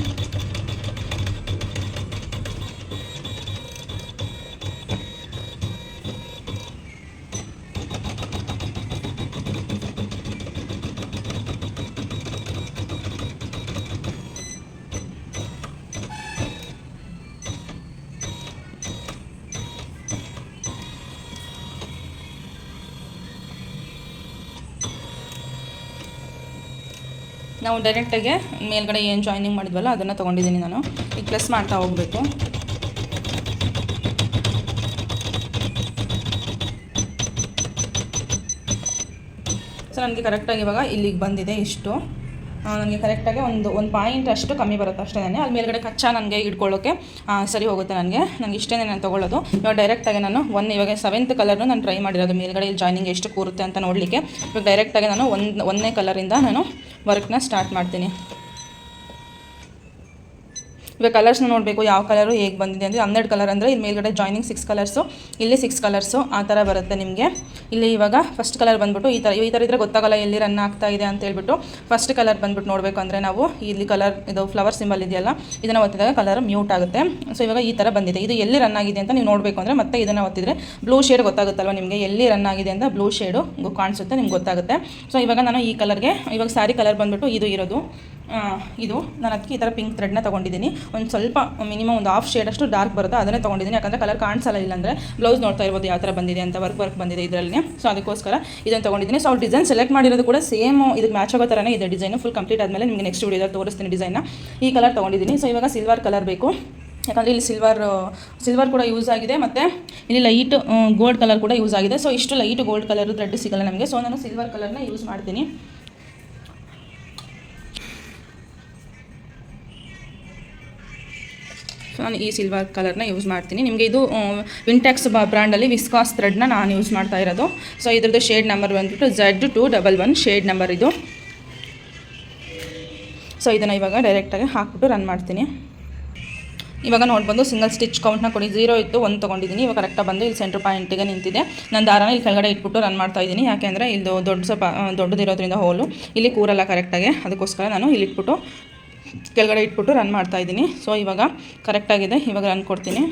ನಾವು ಡೈರೆಕ್ಟಾಗಿ ಮೇಲ್ಗಡೆ ಏನು ಜಾಯ್ನಿಂಗ್ ಮಾಡಿದ್ವಲ್ಲ, ಅದನ್ನು ತೊಗೊಂಡಿದ್ದೀನಿ ನಾನು. ಈಗ ಪ್ಲಸ್ ಮಾಡ್ತಾ ಹೋಗಬೇಕು. ಸೊ ನನಗೆ ಕರೆಕ್ಟಾಗಿ ಇವಾಗ ಇಲ್ಲಿಗೆ ಬಂದಿದೆ ಇಷ್ಟು. ನನಗೆ ಕರೆಕ್ಟಾಗಿ ಒಂದು ಒಂದು ಪಾಯಿಂಟ್ ಅಷ್ಟು ಕಮ್ಮಿ ಬರುತ್ತೆ ಅಷ್ಟೇ ಅಲ್ಲಿ ಮೇಲ್ಗಡೆ ಕಚ್ಚಾ ನನಗೆ ಇಟ್ಕೊಳ್ಳೋಕ್ಕೆ ಸರಿ ಹೋಗುತ್ತೆ ನನಗೆ. ನನಗೆ ಇಷ್ಟೇ ನಾನು ತೊಗೊಳ್ಳೋದು. ಇವಾಗ ಡೈರೆಕ್ಟಾಗಿ ನಾನು ಒಂದು ಇವಾಗ ಸೆವೆಂತ್ ಕಲರ್ನು ನಾನು ಟ್ರೈ ಮಾಡಿರೋದು. ಮೇಲ್ಗಡೆ ಜಾಯ್ನಿಂಗ್ ಎಷ್ಟು ಕೂರುತ್ತೆ ಅಂತ ನೋಡಲಿಕ್ಕೆ. ಇವಾಗ ಡೈರೆಕ್ಟಾಗಿ ನಾನು ಒಂದು ಒಂದನೇ ಕಲರಿಂದ ನಾನು ವರ್ಕ್ನ ಸ್ಟಾರ್ಟ್ ಮಾಡ್ತೀನಿ. ಇವಾಗ ಕಲರ್ಸ್ನ ನೋಡಬೇಕು ಯಾವ ಕಲರು ಹೇಗೆ ಬಂದಿದೆ ಅಂದರೆ ಹನ್ನೆರಡು ಕಲರ್ ಅಂದರೆ ಇಲ್ಲಿ ಮೇಲ್ಗಡೆ ಜಾಯ್ನಿಂಗ್ ಸಿಕ್ಸ್ ಕಲರ್ಸು ಇಲ್ಲಿ ಸಿಕ್ಸ್ ಕಲರ್ಸು ಆ ಥರ ಬರುತ್ತೆ ನಿಮಗೆ. ಇಲ್ಲಿ ಇವಾಗ ಫಸ್ಟ್ ಕಲರ್ ಬಂದ್ಬಿಟ್ಟು ಈ ಥರ ಈ ಥರ ಇದ್ರೆ ಗೊತ್ತಾಗಲ್ಲ ಎಲ್ಲಿ ರನ್ ಆಗ್ತಾ ಇದೆ ಅಂತ ಹೇಳ್ಬಿಟ್ಟು ಫಸ್ಟ್ ಕಲರ್ ಬಂದ್ಬಿಟ್ಟು ನೋಡಬೇಕು ಅಂದರೆ ನಾವು ಇಲ್ಲಿ ಕಲರ್ ಇದು ಫ್ಲವರ್ ಸಿಂಬಲ್ ಇದೆಯಲ್ಲ, ಇದನ್ನು ಒತ್ತಿದಾಗ ಕಲರ್ ಮ್ಯೂಟ್ ಆಗುತ್ತೆ. ಸೊ ಇವಾಗ ಈ ಥರ ಬಂದಿದೆ. ಇದು ಎಲ್ಲಿ ರನ್ ಆಗಿದೆ ಅಂತ ನೀವು ನೋಡಬೇಕು ಅಂದರೆ ಮತ್ತೆ ಇದನ್ನು ಒತ್ತಿದ್ರೆ ಬ್ಲೂ ಶೇಡ್ ಗೊತ್ತಾಗುತ್ತಲ್ವ ನಿಮಗೆ? ಎಲ್ಲಿ ರನ್ ಆಗಿದೆ ಅಂತ ಬ್ಲೂ ಶೇಡು ಕಾಣಿಸುತ್ತೆ, ನಿಮ್ಗೆ ಗೊತ್ತಾಗುತ್ತೆ. ಸೊ ಇವಾಗ ನಾನು ಈ ಕಲರ್ಗೆ ಇವಾಗ ಸ್ಯಾರಿ ಕಲರ್ ಬಂದ್ಬಿಟ್ಟು ಇದು ಇರೋದು. ಇದು ನಾನು ಅದಕ್ಕೆ ಈ ಥರ ಪಿಂಕ್ ಥ್ರೆಡ್ನ ತೊಗೊಂಡಿದ್ದೀನಿ. ಒಂದು ಸ್ವಲ್ಪ ಮಿನಿಮಮ್ ಒಂದು ಹಾಫ್ ಶೇಡ್ ಅಷ್ಟು ಡಾರ್ಕ್ ಬರುತ್ತೆ, ಅದನ್ನೇ ತೊಗೊಂಡಿದ್ದೀನಿ. ಯಾಕಂದರೆ ಕಲರ್ ಕಾಣಿಸಲ್ಲ ಇಲ್ಲಾಂದರೆ ಬ್ಲೌಸ್ ನೋಡ್ತಾ ಇರ್ಬೋದು ಯಾವ ಥರ ಬಂದಿದೆ ಅಂತ ವರ್ಕ್ ವರ್ಕ್ ಬಂದಿದೆ ಇದರಲ್ಲಿ. ಸೊ ಅದಕ್ಕೋಸ್ಕರ ಇದನ್ನು ತೊಗೊಂಡಿದ್ದೀನಿ. ಸೊ ಡಿಸೈನ್ ಸೆಲೆಕ್ಟ್ ಮಾಡಿರೋದು ಕೂಡ ಸೇಮ್ ಇದಕ್ಕೆ ಮ್ಯಾಚ್ ಆಗೋ ಥರನೇ ಇದೆ ಡಿಸೈನು ಫುಲ್ ಕಂಪ್ಲೀಟ್ ಆದಮೇಲೆ ನಿಮಗೆ ನೆಕ್ಸ್ಟ್ ವೀಡಿಯೋದಲ್ಲಿ ತೋರಿಸ್ತೀನಿ ಡಿಸೈನ್ನ ಈ ಕಲರ್ ತೊಗೊಂಡಿದ್ದೀನಿ. ಸೊ ಇವಾಗ ಸಿಲ್ವರ್ ಕಲರ್ ಬೇಕು. ಯಾಕಂದರೆ ಇಲ್ಲಿ ಸಿಲ್ವರ್ ಸಿಲ್ವರ್ ಕೂಡ ಯೂಸ್ ಆಗಿದೆ ಮತ್ತು ಇಲ್ಲಿ ಲೈಟ್ ಗೋಲ್ಡ್ ಕಲರ್ ಕೂಡ ಯೂಸ್ ಆಗಿದೆ. ಸೊ ಇಷ್ಟು ಲೈಟ್ ಗೋಲ್ಡ್ ಕಲರ್ ಥ್ರೆಡ್ ಸಿಗಲ್ಲ ನಮಗೆ. ಸೊ ನಾನು ಸಿಲ್ವರ್ ಕಲರ್ನ ಯೂಸ್ ಮಾಡ್ತೀನಿ. ನಾನು ಈ ಸಿಲ್ವರ್ ಕಲರ್ನ ಯೂಸ್ ಮಾಡ್ತೀನಿ. ನಿಮಗೆ ಇದು ವಿಂಟೆಕ್ಸ್ ಬ್ರ್ಯಾಂಡಲ್ಲಿ ವಿಸ್ಕಾಸ್ ಥ್ರೆಡ್ನ ನಾನು ಯೂಸ್ ಮಾಡ್ತಾ ಇರೋದು. ಸೊ ಇದ್ರದ್ದು ಶೇಡ್ ನಂಬರ್ ಬಂದ್ಬಿಟ್ಟು Z two double one shade number ಇದು. ಸೊ ಇದನ್ನು ಇವಾಗ ಡೈರೆಕ್ಟಾಗಿ ಹಾಕ್ಬಿಟ್ಟು ರನ್ ಮಾಡ್ತೀನಿ. ಇವಾಗ ನೋಡ್ಬೋದು ಸಿಂಗಲ್ ಸ್ಟಿಚ್ ಕೌಂಟ್ನ ಕೊಡಿ. ಝೀರೋ ಇತ್ತು ಒಂದು ತೊಗೊಂಡಿದ್ದೀನಿ. ಇವಾಗ ಕರೆಕ್ಟಾಗಿ ಬಂದು ಇಲ್ಲಿ ಸೆಂಟ್ರ್ ಪಾಯಿಂಟಿಗೆ ನಿಂತಿದೆ. ನಾನು ದಾರನ ಇಲ್ಲಿ ಕೆಳಗಡೆ ಇಟ್ಬಿಟ್ಟು ರನ್ ಮಾಡ್ತಾ ಇದ್ದೀನಿ. ಯಾಕೆಂದರೆ ಇದು ದೊಡ್ಡ ಸ್ವಲ್ಪ ದೊಡ್ಡದಿರೋದ್ರಿಂದ ಹೋಲು ಇಲ್ಲಿ ಕೂರಲ್ಲ ಕರೆಕ್ಟಾಗಿ ಅದಕ್ಕೋಸ್ಕರ ನಾನು ಇಲ್ಲಿ ಇಟ್ಬಿಟ್ಟು ಕೆಳಗಡೆ ಇಟ್ಬಿಟ್ಟು ರನ್ ಮಾಡ್ತಾ ಇದ್ದೀನಿ. ಸೊ ಇವಾಗ ಕರೆಕ್ಟಾಗಿದೆ ಇವಾಗ ರನ್ ಕೊಡ್ತೀನಿ.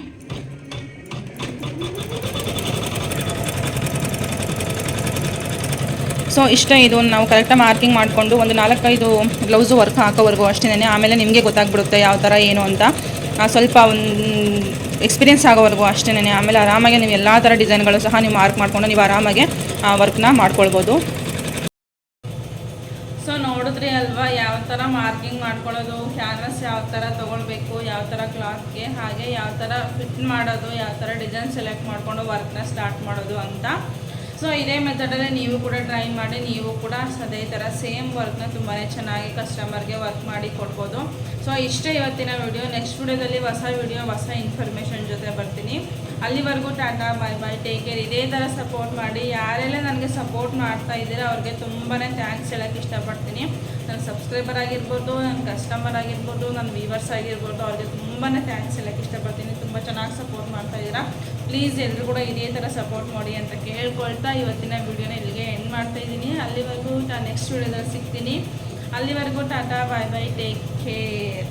ಸೊ ಇಷ್ಟೇ ಇದು ನಾವು ಕರೆಕ್ಟಾಗಿ ಮಾರ್ಕಿಂಗ್ ಮಾಡಿಕೊಂಡು ಒಂದು ನಾಲ್ಕೈದು ಬ್ಲೌಸು ವರ್ಕ್ ಹಾಕೋವರೆಗೂ ಅಷ್ಟೇ ಆಮೇಲೆ ನಿಮಗೆ ಗೊತ್ತಾಗ್ಬಿಡುತ್ತೆ ಯಾವ ಥರ ಏನು ಅಂತ. ಸ್ವಲ್ಪ ಒಂದು ಎಕ್ಸ್ಪೀರಿಯನ್ಸ್ ಆಗೋವರೆಗೂ ಅಷ್ಟೇ ಆಮೇಲೆ ಆರಾಮಾಗಿ ನೀವು ಎಲ್ಲ ಥರ ಡಿಸೈನ್ಗಳು ಸಹ ನೀವು ಮಾರ್ಕ್ ಮಾಡಿಕೊಂಡು ನೀವು ಆರಾಮಾಗಿ ವರ್ಕ್ನ ಮಾಡ್ಕೊಳ್ಬೋದು. ನೋಡಿದ್ರಿ ಅಲ್ವಾ? ಯಾವ ಥರ ಮಾರ್ಕಿಂಗ್ ಮಾಡ್ಕೊಳ್ಳೋದು? ಕ್ಯಾನ್ವಸ್ ಯಾವ ಥರ ತೊಗೊಳ್ಬೇಕು? ಯಾವ ಥರ ಕ್ಲಾತ್ಗೆ? ಹಾಗೆ ಯಾವ ಥರ ಫಿಟ್ ಮಾಡೋದು? ಯಾವ ಥರ ಡಿಸೈನ್ ಸೆಲೆಕ್ಟ್ ಮಾಡಿಕೊಂಡು ವರ್ಕ್ನ ಸ್ಟಾರ್ಟ್ ಮಾಡೋದು ಅಂತ. ಸೊ ಇದೇ ಮೆಥಡಲ್ಲೇ ನೀವು ಕೂಡ ಟ್ರೈ ಮಾಡಿ, ನೀವು ಕೂಡ ಅದೇ ಥರ ಸೇಮ್ ವರ್ಕ್ನ ತುಂಬಾ ಚೆನ್ನಾಗಿ ಕಸ್ಟಮರ್ಗೆ ವರ್ಕ್ ಮಾಡಿ ಕೊಡ್ಬೋದು. ಸೊ ಇಷ್ಟೇ ಇವತ್ತಿನ ವಿಡಿಯೋ ನೆಕ್ಸ್ಟ್ ವಿಡಿಯೋದಲ್ಲಿ ಹೊಸ ವಿಡಿಯೋ ಹೊಸ ಇನ್ಫಾರ್ಮೇಷನ್ ಜೊತೆ ಬರ್ತೀನಿ. ಅಲ್ಲಿವರೆಗೂ tata bye bye take care ಇದೇ ಥರ ಸಪೋರ್ಟ್ ಮಾಡಿ, ಯಾರೆಲ್ಲ ನನಗೆ ಸಪೋರ್ಟ್ ಮಾಡ್ತಾ ಇದ್ದೀರಾ ಅವ್ರಿಗೆ ತುಂಬಾ ಥ್ಯಾಂಕ್ಸ್ ಹೇಳೋಕ್ಕೆ ಇಷ್ಟಪಡ್ತೀನಿ. ನನ್ನ ಸಬ್ಸ್ಕ್ರೈಬರ್ ಆಗಿರ್ಬೋದು ನನ್ನ ಕಸ್ಟಮರ್ ಆಗಿರ್ಬೋದು ನನ್ನ ವ್ಯೂವರ್ಸ್ ಆಗಿರ್ಬೋದು, ಅವ್ರಿಗೆ ತುಂಬಾ ಥ್ಯಾಂಕ್ಸ್ ಹೇಳೋಕ್ಕೆ ಇಷ್ಟಪಡ್ತೀನಿ. ತುಂಬ ಚೆನ್ನಾಗಿ ಸಪೋರ್ಟ್ ಮಾಡ್ತಾ ಇದ್ದೀರಾ. ಪ್ಲೀಸ್ ಎಲ್ಲರೂ ಕೂಡ ಇದೇ ಥರ ಸಪೋರ್ಟ್ ಮಾಡಿ ಅಂತ ಕೇಳ್ಕೊಳ್ತಾ ಇವತ್ತಿನ ವಿಡಿಯೋನ ಇಲ್ಲಿಗೆ ಎಂಡ್ ಮಾಡ್ತಾ ಇದ್ದೀನಿ. ಅಲ್ಲಿವರೆಗೂ ನೆಕ್ಸ್ಟ್ ವಿಡಿಯೋದಲ್ಲಿ ಸಿಗ್ತೀನಿ. ಅಲ್ಲಿವರೆಗೂ tata bye bye take care